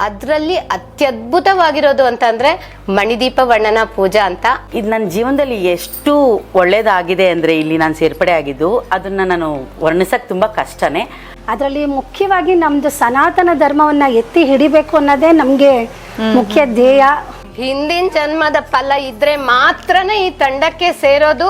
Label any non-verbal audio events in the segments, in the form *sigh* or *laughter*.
ಅದರಲ್ಲಿ ಅತ್ಯದ್ಭುತವಾಗಿರೋದು ಅಂತಂದ್ರೆ ಮಣಿದೀಪ ವರ್ಣನ ಪೂಜಾ ಅಂತ. ಇದು ನನ್ನ ಜೀವನದಲ್ಲಿ ಎಷ್ಟು ಒಳ್ಳೇದಾಗಿದೆ ಅಂದ್ರೆ ಇಲ್ಲಿ ನಾನು ಸೇರ್ಪಡೆ ಆಗಿದ್ದು ಅದನ್ನ ನಾನು ವರ್ಣಿಸಕ್ ತುಂಬಾ ಕಷ್ಟನೇ. ಅದರಲ್ಲಿ ಮುಖ್ಯವಾಗಿ ನಮ್ದು ಸನಾತನ ಧರ್ಮವನ್ನ ಎತ್ತಿ ಹಿಡಿಬೇಕು ಅನ್ನೋದೇ ನಮ್ಗೆ ಮುಖ್ಯ ಧ್ಯೇಯ. ಹಿಂದಿನ ಜನ್ಮದ ಫಲ ಇದ್ರೆ ಮಾತ್ರನೇ ಈ ತಂಡಕ್ಕೆ ಸೇರೋದು.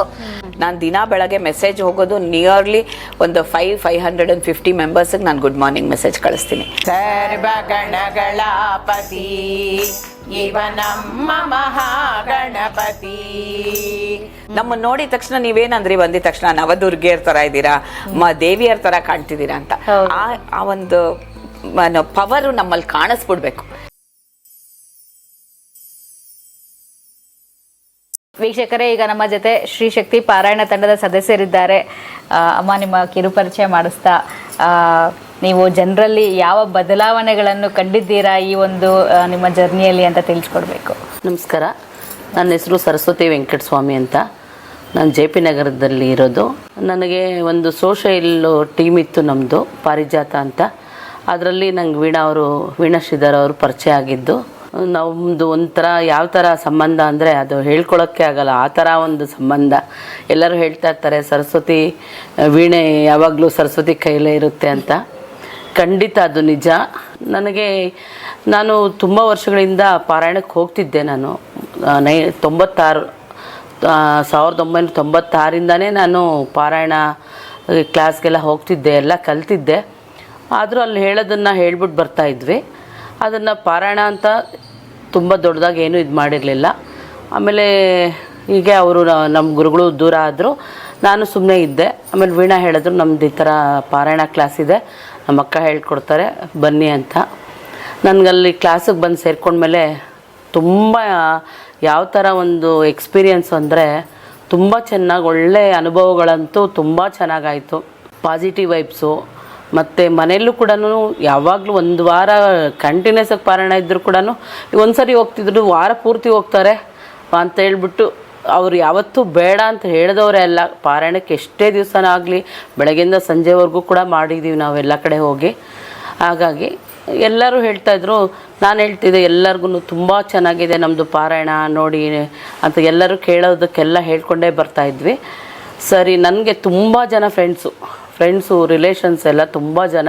ನಾನು ದಿನ ಬೆಳಗ್ಗೆ ಮೆಸೇಜ್ ಹೋಗೋದು ನಿಯರ್ಲಿ ಒಂದು five five hundred and fifty ಮೆಂಬರ್ಸ್ಗೆ ನಾನು ಗುಡ್ ಮಾರ್ನಿಂಗ್ ಮೆಸೇಜ್ ಕಳಿಸ್ತೀನಿ. ಸರ್ವಗಣಗಳ ಪತಿ ಇವ ನಮ್ಮ ಮಹಾಗಣಪತಿ. ನಮ್ಮ ನೋಡಿದ ತಕ್ಷಣ ನೀವೇನಂದ್ರಿ? ಬಂದಿದ ತಕ್ಷಣ ನವದುರ್ಗಿಯರ್ ತರ ಇದ್ದೀರಾ? ಮ ದೇವಿಯರ್ ತರ ಕಾಣ್ತಿದ್ದೀರಾ ಅಂತ. ಆ ಆ ಒಂದು ಪವರು ನಮ್ಮಲ್ಲಿ ಕಾಣಿಸ್ಬಿಡ್ಬೇಕು. ವೀಕ್ಷಕರೇ, ಈಗ ನಮ್ಮ ಜೊತೆ ಶ್ರೀ ಶಕ್ತಿ ಪಾರಾಯಣ ತಂಡದ ಸದಸ್ಯರಿದ್ದಾರೆ. ಅಮ್ಮ, ನಿಮ್ಮ ಕಿರುಪರಿಚಯ ಮಾಡಿಸ್ತಾ ನೀವು ಜನರಲ್ಲಿ ಯಾವ ಬದಲಾವಣೆಗಳನ್ನು ಕಂಡಿದ್ದೀರಾ ಈ ಒಂದು ನಿಮ್ಮ ಜರ್ನಿಯಲ್ಲಿ ಅಂತ ತಿಳಿಸ್ಕೊಡ್ಬೇಕು. ನಮಸ್ಕಾರ. ನನ್ನ ಹೆಸರು ಸರಸ್ವತಿ ವೆಂಕಟಸ್ವಾಮಿ ಅಂತ. ನಾನು ಜೆ ಪಿ ನಗರದಲ್ಲಿ ಇರೋದು. ನನಗೆ ಒಂದು ಸೋಷಲ್ ಟೀಮ್ ಇತ್ತು ನಮ್ಮದು ಪಾರಿಜಾತ ಅಂತ. ಅದರಲ್ಲಿ ನಂಗೆ ವೀಣಾ ಅವರು, ವೀಣಾ ಶ್ರೀಧರ್ ಅವರು ಪರಿಚಯ ಆಗಿದ್ದು ನಮ್ಮದು ಒಂಥರ ಯಾವ ಥರ ಸಂಬಂಧ ಅಂದರೆ ಅದು ಹೇಳ್ಕೊಳಕ್ಕೆ ಆಗಲ್ಲ, ಆ ಥರ ಒಂದು ಸಂಬಂಧ. ಎಲ್ಲರೂ ಹೇಳ್ತಾ ಇರ್ತಾರೆ, ಸರಸ್ವತಿ, ವೀಣೆ ಯಾವಾಗಲೂ ಸರಸ್ವತಿ ಕೈಲೇ ಇರುತ್ತೆ ಅಂತ. ಖಂಡಿತ ಅದು ನಿಜ. ನನಗೆ ನಾನು ತುಂಬ ವರ್ಷಗಳಿಂದ ಪಾರಾಯಣಕ್ಕೆ ಹೋಗ್ತಿದ್ದೆ ನಾನು. ನೈ, ತೊಂಬತ್ತಾರು ಸಾವಿರದ ಒಂಬೈನೂರ ತೊಂಬತ್ತಾರಿಂದನೇ ನಾನು ಪಾರಾಯಣ ಕ್ಲಾಸ್ಗೆಲ್ಲ ಹೋಗ್ತಿದ್ದೆ, ಎಲ್ಲ ಕಲ್ತಿದ್ದೆ. ಆದರೂ ಅಲ್ಲಿ ಹೇಳೋದನ್ನು ಹೇಳ್ಬಿಟ್ಟು ಬರ್ತಾ ಇದ್ವಿ. ಅದನ್ನು ಪಾರಾಯಣ ಅಂತ ತುಂಬ ದೊಡ್ಡದಾಗಿ ಏನೂ ಇದು ಮಾಡಿರಲಿಲ್ಲ. ಆಮೇಲೆ ಹೀಗೆ ಅವರು ನಮ್ಮ ಗುರುಗಳು ದೂರ ಆದರು. ನಾನು ಸುಮ್ಮನೆ ಇದ್ದೆ. ಆಮೇಲೆ ವೀಣಾ ಹೇಳಿದ್ರು, ನಮ್ದು ಈ ಥರ ಪಾರಾಯಣ ಕ್ಲಾಸ್ ಇದೆ. ನಮ್ಮ ಅಕ್ಕ ಹೇಳ್ಕೊಡ್ತಾರೆ, ಬನ್ನಿ ಅಂತ. ನನಗಲ್ಲಿ ಕ್ಲಾಸಿಗೆ ಬಂದು ಸೇರಿಕೊಂಡ್ಮೇಲೆ ತುಂಬ ಯಾವ ಥರ ಒಂದು ಎಕ್ಸ್ಪೀರಿಯನ್ಸ್ ಅಂದರೆ ತುಂಬ ಚೆನ್ನಾಗಿ ಒಳ್ಳೆ ಅನುಭವಗಳಂತೂ ತುಂಬ ಚೆನ್ನಾಗಾಯಿತು ಪಾಸಿಟಿವ್ ವೈಬ್ಸು ಮತ್ತು ಮನೆಯಲ್ಲೂ ಕೂಡ ಯಾವಾಗಲೂ ಒಂದು ವಾರ ಕಂಟಿನ್ಯೂಸ್ ಆಗಿ ಪಾರಾಯಣ ಇದ್ದರೂ ಕೂಡ ಒಂದ್ಸರಿ ಹೋಗ್ತಿದ್ರು, ವಾರ ಪೂರ್ತಿ ಹೋಗ್ತಾರೆ ಅಂತ ಹೇಳ್ಬಿಟ್ಟು ಅವ್ರು ಯಾವತ್ತೂ ಬೇಡ ಅಂತ ಹೇಳಿದವರೇ ಅಲ್ಲ. ಪಾರಾಯಣಕ್ಕೆ ಎಷ್ಟೇ ದಿವಸನ ಆಗಲಿ, ಬೆಳಗ್ಗೆಯಿಂದ ಸಂಜೆವರೆಗೂ ಕೂಡ ಮಾಡಿದ್ದೀವಿ ನಾವು ಎಲ್ಲ ಕಡೆ ಹೋಗಿ. ಹಾಗಾಗಿ ಎಲ್ಲರೂ ಹೇಳ್ತಾಯಿದ್ರು ನಾನು ಹೇಳ್ತಿದ್ದೆ ಎಲ್ಲರಿಗೂ ತುಂಬ ಚೆನ್ನಾಗಿದೆ ನಮ್ಮದು ಪಾರಾಯಣ ನೋಡಿ ಅಂತ ಎಲ್ಲರೂ ಕೇಳೋದಕ್ಕೆಲ್ಲ ಹೇಳ್ಕೊಂಡೇ ಬರ್ತಾಯಿದ್ವಿ ಸರಿ, ನನಗೆ ತುಂಬ ಜನ ಫ್ರೆಂಡ್ಸು ಫ್ರೆಂಡ್ಸು ರಿಲೇಷನ್ಸ್ ಎಲ್ಲ ತುಂಬ ಜನ.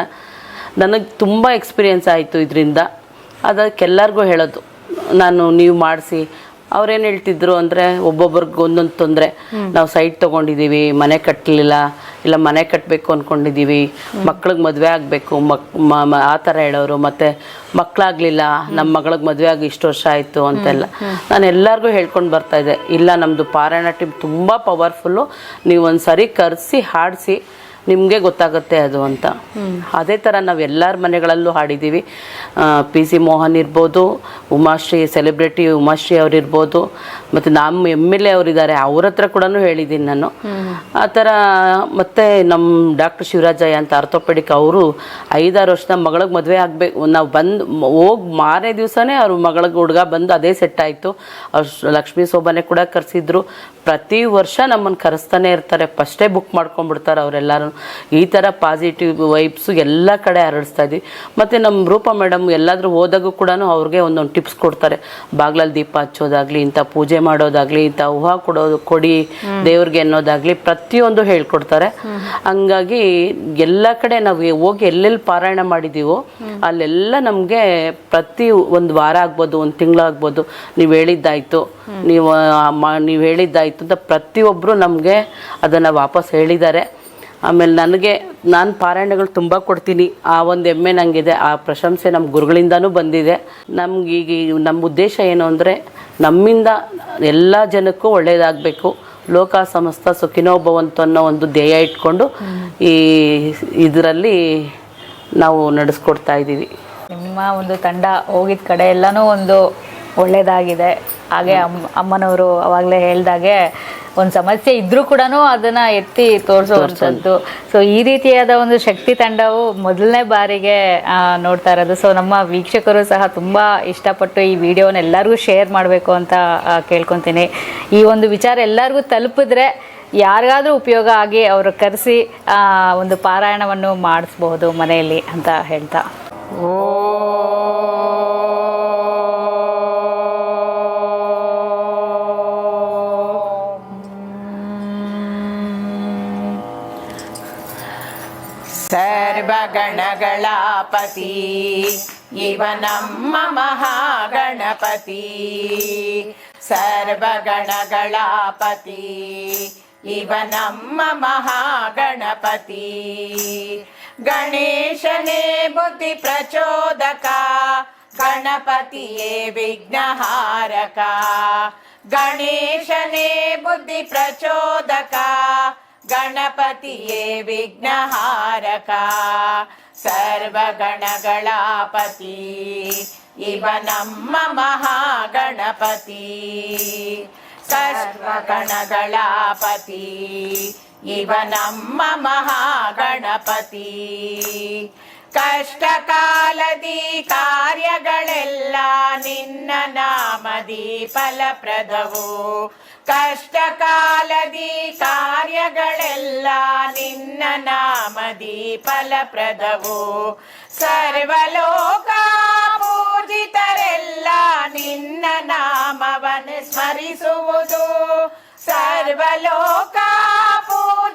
ನನಗೆ ತುಂಬ ಎಕ್ಸ್ಪೀರಿಯೆನ್ಸ್ ಆಯಿತು ಇದರಿಂದ. ಅದಕ್ಕೆಲ್ಲರಿಗೂ ಹೇಳೋದು. ನಾನು ನೀವು ಮಾಡಿಸಿ. ಅವ್ರೇನು ಹೇಳ್ತಿದ್ರು ಅಂದರೆ ಒಬ್ಬೊಬ್ರಿಗೆ ಒಂದೊಂದು ತೊಂದರೆ. ನಾವು ಸೈಟ್ ತೊಗೊಂಡಿದ್ದೀವಿ ಮನೆ ಕಟ್ಟಲಿಲ್ಲ ಇಲ್ಲ ಮನೆ ಕಟ್ಟಬೇಕು ಅಂದ್ಕೊಂಡಿದ್ದೀವಿ ಮಕ್ಳಿಗೆ ಮದುವೆ ಆಗಬೇಕು ಮಕ್ ಮ- ಮ- ಆ ಥರ ಹೇಳೋರು ಮತ್ತು ಮಕ್ಕಳಾಗಲಿಲ್ಲ ನಮ್ಮ ಮಗಳಿಗೆ ಮದುವೆ ಆಗಿ ಇಷ್ಟು ವರ್ಷ ಆಯಿತು ಅಂತೆಲ್ಲ. ನಾನು ಎಲ್ಲರಿಗೂ ಹೇಳ್ಕೊಂಡು ಬರ್ತಾಯಿದ್ದೆ ಇಲ್ಲ ನಮ್ಮದು ಪಾರಾಯಣ ಟೀಮ್ ತುಂಬ ಪವರ್ಫುಲ್ಲು ನೀವು ಒಂದು ಸರಿ ಕರೆಸಿ ಹಾಡಿಸಿ ನಿಮಗೆ ಗೊತ್ತಾಗುತ್ತೆ ಅದು ಅಂತ. ಅದೇ ಥರ ನಾವು ಎಲ್ಲರ ಮನೆಗಳಲ್ಲೂ ಹಾಡಿದ್ದೀವಿ ಪಿ ಸಿ ಮೋಹನ್ ಇರ್ಬೋದು ಉಮಾಶ್ರೀ ಸೆಲೆಬ್ರಿಟಿ ಉಮಾಶ್ರೀ ಅವರಿರ್ಬೋದು ಮತ್ತು ನಮ್ಮ ಎಂ ಎಲ್ ಎ ಅವರಿದ್ದಾರೆ, ಅವ್ರ ಹತ್ರ ಕೂಡ ಹೇಳಿದ್ದೀನಿ ನಾನು. ಆ ಥರ, ಮತ್ತು ನಮ್ಮ ಡಾಕ್ಟರ್ ಶಿವರಾಜಯ್ಯ ಅಂತ ಆರ್ಥೋಪೆಡಿಕ್ ಅವರು ಐದಾರು ವರ್ಷದ ಮಗಳಿಗೆ ಮದುವೆ ಆಗಬೇಕು. ನಾವು ಬಂದು, ಹೋಗಿ ಮಾರನೇ ದಿವಸನೇ ಅವ್ರ ಮಗಳಿಗೆ ಹುಡುಗ ಬಂದು ಅದೇ ಸೆಟ್ ಆಯಿತು. ಅವ್ರು ಲಕ್ಷ್ಮೀ ಶೋಭಾನೆ ಕೂಡ ಕರೆಸಿದ್ರು. ಪ್ರತಿ ವರ್ಷ ನಮ್ಮನ್ನು ಕರೆಸ್ತಾನೆ ಇರ್ತಾರೆ. ಫಸ್ಟೇ ಬುಕ್ ಮಾಡ್ಕೊಂಡ್ಬಿಡ್ತಾರೆ ಅವರೆಲ್ಲರೂ ಈ ಥರ ಪಾಸಿಟಿವ್ ವೈಬ್ಸು ಎಲ್ಲ ಕಡೆ ಹರಡಿಸ್ತಾ ಇದ್ವಿ. ಮತ್ತು ನಮ್ಮ ರೂಪಾ ಮೇಡಮ್ ಎಲ್ಲಾದರೂ ಹೋದಾಗೂ ಕೂಡ ಅವ್ರಿಗೆ ಒಂದೊಂದು ಟಿಪ್ಸ್ ಕೊಡ್ತಾರೆ. ಬಾಗ್ಲಲ್ಲಿ ದೀಪ ಹಚ್ಚೋದಾಗಲಿ, ಇಂಥ ಪೂಜೆ ಮಾಡೋದಾಗ್ಲಿ, ಇಂಥ ಹೂವು ಕೊಡೋದು ಕೊಡಿ ದೇವ್ರಿಗೆ ಅನ್ನೋದಾಗ್ಲಿ ಪ್ರತಿಯೊಂದು ಹೇಳ್ಕೊಡ್ತಾರೆ. ಹಂಗಾಗಿ ಎಲ್ಲ ಕಡೆ ನಾವು ಹೋಗಿ ಎಲ್ಲೆಲ್ಲಿ ಪಾರಾಯಣ ಮಾಡಿದೀವೋ, ಅಲ್ಲೆಲ್ಲ ನಮಗೆ ಪ್ರತಿ ಒಂದು ವಾರ ಆಗ್ಬೋದು, ಒಂದು ತಿಂಗಳಾಗ್ಬೋದು ನೀವು ಹೇಳಿದ್ದಾಯ್ತು, ನೀವು ನೀವು ಹೇಳಿದ್ದಾಯ್ತು ಅಂತ ಪ್ರತಿಯೊಬ್ಬರು ನಮಗೆ ಅದನ್ನು ವಾಪಸ್ ಹೇಳಿದ್ದಾರೆ. ಆಮೇಲೆ ನನಗೆ, ನಾನು ಪಾರಾಯಣಗಳು ತುಂಬ ಕೊಡ್ತೀನಿ. ಆ ಒಂದು ಹೆಮ್ಮೆ ನನಗಿದೆ ಆ ಪ್ರಶಂಸೆ ನಮ್ಮ ಗುರುಗಳಿಂದನೂ ಬಂದಿದೆ. ನಮ್ಗೆ ಈಗ ಈ ನಮ್ಮ ಉದ್ದೇಶ ಏನು ಅಂದರೆ, ನಮ್ಮಿಂದ ಎಲ್ಲ ಜನಕ್ಕೂ ಒಳ್ಳೆಯದಾಗಬೇಕು ಲೋಕ ಸಮಸ್ತ ಸುಖಿನೋ ಭವಂತು ಅನ್ನೋ ಒಂದು ಧ್ಯೇಯ ಇಟ್ಕೊಂಡು ಈ ಇದರಲ್ಲಿ ನಾವು ನಡೆಸ್ಕೊಡ್ತಾ ಇದ್ದೀವಿ. ನಿಮ್ಮ ಒಂದು ತಂಡ ಹೋಗಿದ ಕಡೆ ಎಲ್ಲನೂ ಒಂದು ಒಳ್ಳೆಯದಾಗಿದೆ ಹಾಗೆ ಅಮ್ಮ ಅಮ್ಮನವರು ಅವಾಗಲೇ ಹೇಳ್ದಾಗೆ ಒಂದು ಸಮಸ್ಯೆ ಇದ್ರೂ ಕೂಡ ಅದನ್ನ ಎತ್ತಿ ತೋರಿಸುವಂಥದ್ದು. ಸೊ ಈ ರೀತಿಯಾದ ಒಂದು ಶಕ್ತಿ ತಂಡವು ಮೊದಲನೇ ಬಾರಿಗೆ ನೋಡ್ತಾ ಇರೋದು. ಸೊ ನಮ್ಮ ವೀಕ್ಷಕರು ಸಹ ತುಂಬ ಇಷ್ಟಪಟ್ಟು ಈ ವಿಡಿಯೋನ ಎಲ್ಲರಿಗೂ ಶೇರ್ ಮಾಡಬೇಕು ಅಂತ ಕೇಳ್ಕೊಂತೀನಿ ಕೇಳ್ಕೊತೀನಿ. ಈ ಒಂದು ವಿಚಾರ ಎಲ್ಲರಿಗೂ ತಲುಪಿದ್ರೆ ಯಾರಿಗಾದ್ರೂ ಉಪಯೋಗ ಆಗಿ ಅವರು ಕರೆಸಿ ಒಂದು ಪಾರಾಯಣವನ್ನು ಮಾಡಿಸ್ಬಹುದು ಮನೆಯಲ್ಲಿ ಅಂತ ಹೇಳ್ತಾ. ಓ. सर्वगणगणापति इव नमः गणपति सर्व गणगळापति इवनं ममःगणपति गणेशने बुद्धिप्रचोदका गणपति विघ्नहारका। गणेशने बुद्धिप्रचोदका ಗಣಪತಿಯೇ ವಿಘ್ನಹಾರಕ ಸರ್ವಗಣಗಳಾಪತಿ ಇವ ನಮ್ಮ ಮಹಾಗಣಪತಿ ಸರ್ವಗಣಗಳ ಪತಿ ಇವ ನಮ್ಮ ಮಹಾಗಣಪತಿ. ಕಷ್ಟ ಕಾಲದಿ ಕಾರ್ಯಗಳೆಲ್ಲ ನಿನ್ನ ನಾಮದಿ ಫಲಪ್ರದವು. ಕಷ್ಟ ಕಾಲದಿ ಕಾರ್ಯಗಳೆಲ್ಲ ನಿನ್ನ ನಾಮದಿ ಫಲಪ್ರದವು. ಸರ್ವಲೋಕ ಪೂಜಿತರೆಲ್ಲ ನಿನ್ನ ನಾಮವನ್ನು ಸ್ಮರಿಸುವುದು. ಸರ್ವಲೋಕ ಪೂಜಿತರೆಲ್ಲ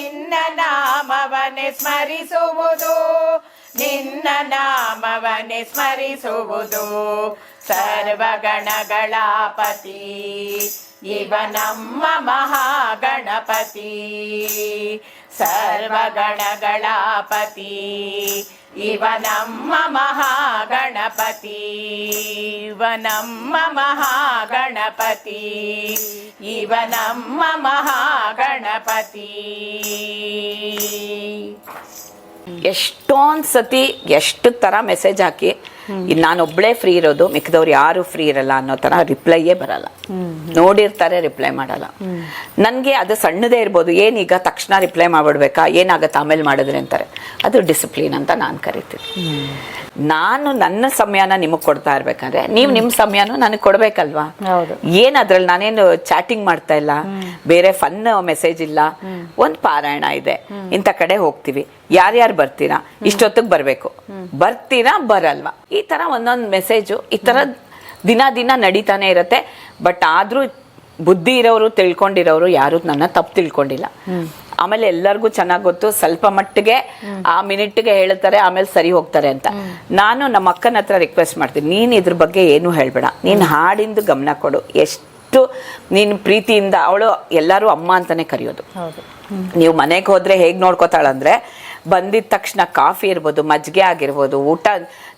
ನಿನ್ನ ನಾಮವನೆ ಸ್ಮರಿಸುವುದು. ನಿನ್ನ ನಾಮವನೆ ಸ್ಮರಿಸುವುದು. ಸರ್ವಗಣಗಳ ಪತಿ ಇವ ನಮ್ಮ ಮಹಾಗಣಪತಿ. ಸರ್ವಗಣಗಳ ಪತಿ ಇವ ನಮ್ಮ ಮಹಾಗಣಪತಿ. ಇವ ನಮ್ಮ ಮಹಾಗಣಪತಿ. ಇವ ನಮ್ಮ ಮಹಾಗಣಪತಿ. ಎಷ್ಟೊಂದ್ ಸತಿ ಎಷ್ಟು ತರ ಮೆಸೇಜ್ ಹಾಕಿ ನಾನು ನಾನೊಬ್ಳೇ ಫ್ರೀ ಇರೋದು ಮಿಕ್ಕಿದವ್ರು ಯಾರು ಫ್ರೀ ಇರಲ್ಲ ಅನ್ನೋ ತರ ರಿಪ್ಲೈಯೇ ಬರಲ್ಲ. ನೋಡಿರ್ತಾರೆ ರಿಪ್ಲೈ ಮಾಡಲ್ಲ. ನನಗೆ ಅದು ಸಣ್ಣದೇ ಇರ್ಬೋದು. ಏನೀಗ ತಕ್ಷಣ ರಿಪ್ಲೈ ಮಾಡ್ಬಿಡ್ಬೇಕಾ? ಏನಾಗತ್ತೆ? ಆಮೇಲೆ ಮಾಡಿದ್ರೆ ಅಂತಾರೆ. ಅದು ಡಿಸಿಪ್ಲಿನ್ ಅಂತ ನಾನು ಕರಿತೀನಿ. ನಾನು ನನ್ನ ಸಮಯನ ನಿಮಗೆ ಕೊಡ್ತಾ ಇರ್ಬೇಕಂದ್ರೆ ನೀವು ನಿಮ್ಮ ಸಮಯನೂ ನನಗೆ ಕೊಡ್ಬೇಕಲ್ವಾ. ಏನ್ ಅದ್ರಲ್ಲಿ ನಾನೇನು ಚಾಟಿಂಗ್ ಮಾಡ್ತಾ ಇಲ್ಲ? ಬೇರೆ ಫನ್ ಮೆಸೇಜ್ ಇಲ್ಲ? ಒಂದ್ ಪಾರಾಯಣ ಇದೆ. ಇಂಥ ಕಡೆ ಹೋಗ್ತೀವಿ. ಯಾರ್ಯಾರು ಬರ್ತೀರಾ? ಇಷ್ಟೊತ್ತಿಗೆ ಬರ್ಬೇಕು. ಬರ್ತೀರಾ? ಬರಲ್ವಾ? ಈ ತರ ಒಂದೊಂದು ಮೆಸೇಜು ಈ ತರ ದಿನ ದಿನ ನಡೀತಾನೆ ಇರತ್ತೆ. ಬಟ್ ಆದ್ರೂ ಬುದ್ಧಿ ಇರೋರು ತಿಳ್ಕೊಂಡಿರೋರು ಯಾರು ನನ್ನ ತಪ್ಪು ತಿಳ್ಕೊಂಡಿಲ್ಲ. ಆಮೇಲೆ ಎಲ್ಲರಿಗೂ ಚೆನ್ನಾಗಿ ಗೊತ್ತು ಸ್ವಲ್ಪ ಮಟ್ಟಿಗೆ ಆ ಮಿನಿಟ್ಗೆ ಹೇಳ್ತಾರೆ ಆಮೇಲೆ ಸರಿ ಹೋಗ್ತಾರೆ ಅಂತ. ನಾನು ನಮ್ಮ ಅಕ್ಕನ ಹತ್ರ ರಿಕ್ವೆಸ್ಟ್ ಮಾಡ್ತೀನಿ. ನೀನ್ ಇದ್ರ ಬಗ್ಗೆ ಏನು ಹೇಳ್ಬೇಡ. ನೀನ್ ಹಾಡಿಂದು ಗಮನ ಕೊಡು. ಎಷ್ಟು ನೀನ್ ಪ್ರೀತಿಯಿಂದ ಅವಳು ಎಲ್ಲರೂ ಅಮ್ಮ ಅಂತಾನೆ ಕರೆಯೋದು. ನೀವು ಮನೆಗೆ ಹೋದ್ರೆ ಹೇಗ್ ನೋಡ್ಕೋತಾಳಂದ್ರೆ ಬಂದಿದ ತಕ್ಷಣ ಕಾಫಿ ಇರ್ಬೋದು ಮಜ್ಜಿಗೆ ಆಗಿರ್ಬೋದು ಊಟ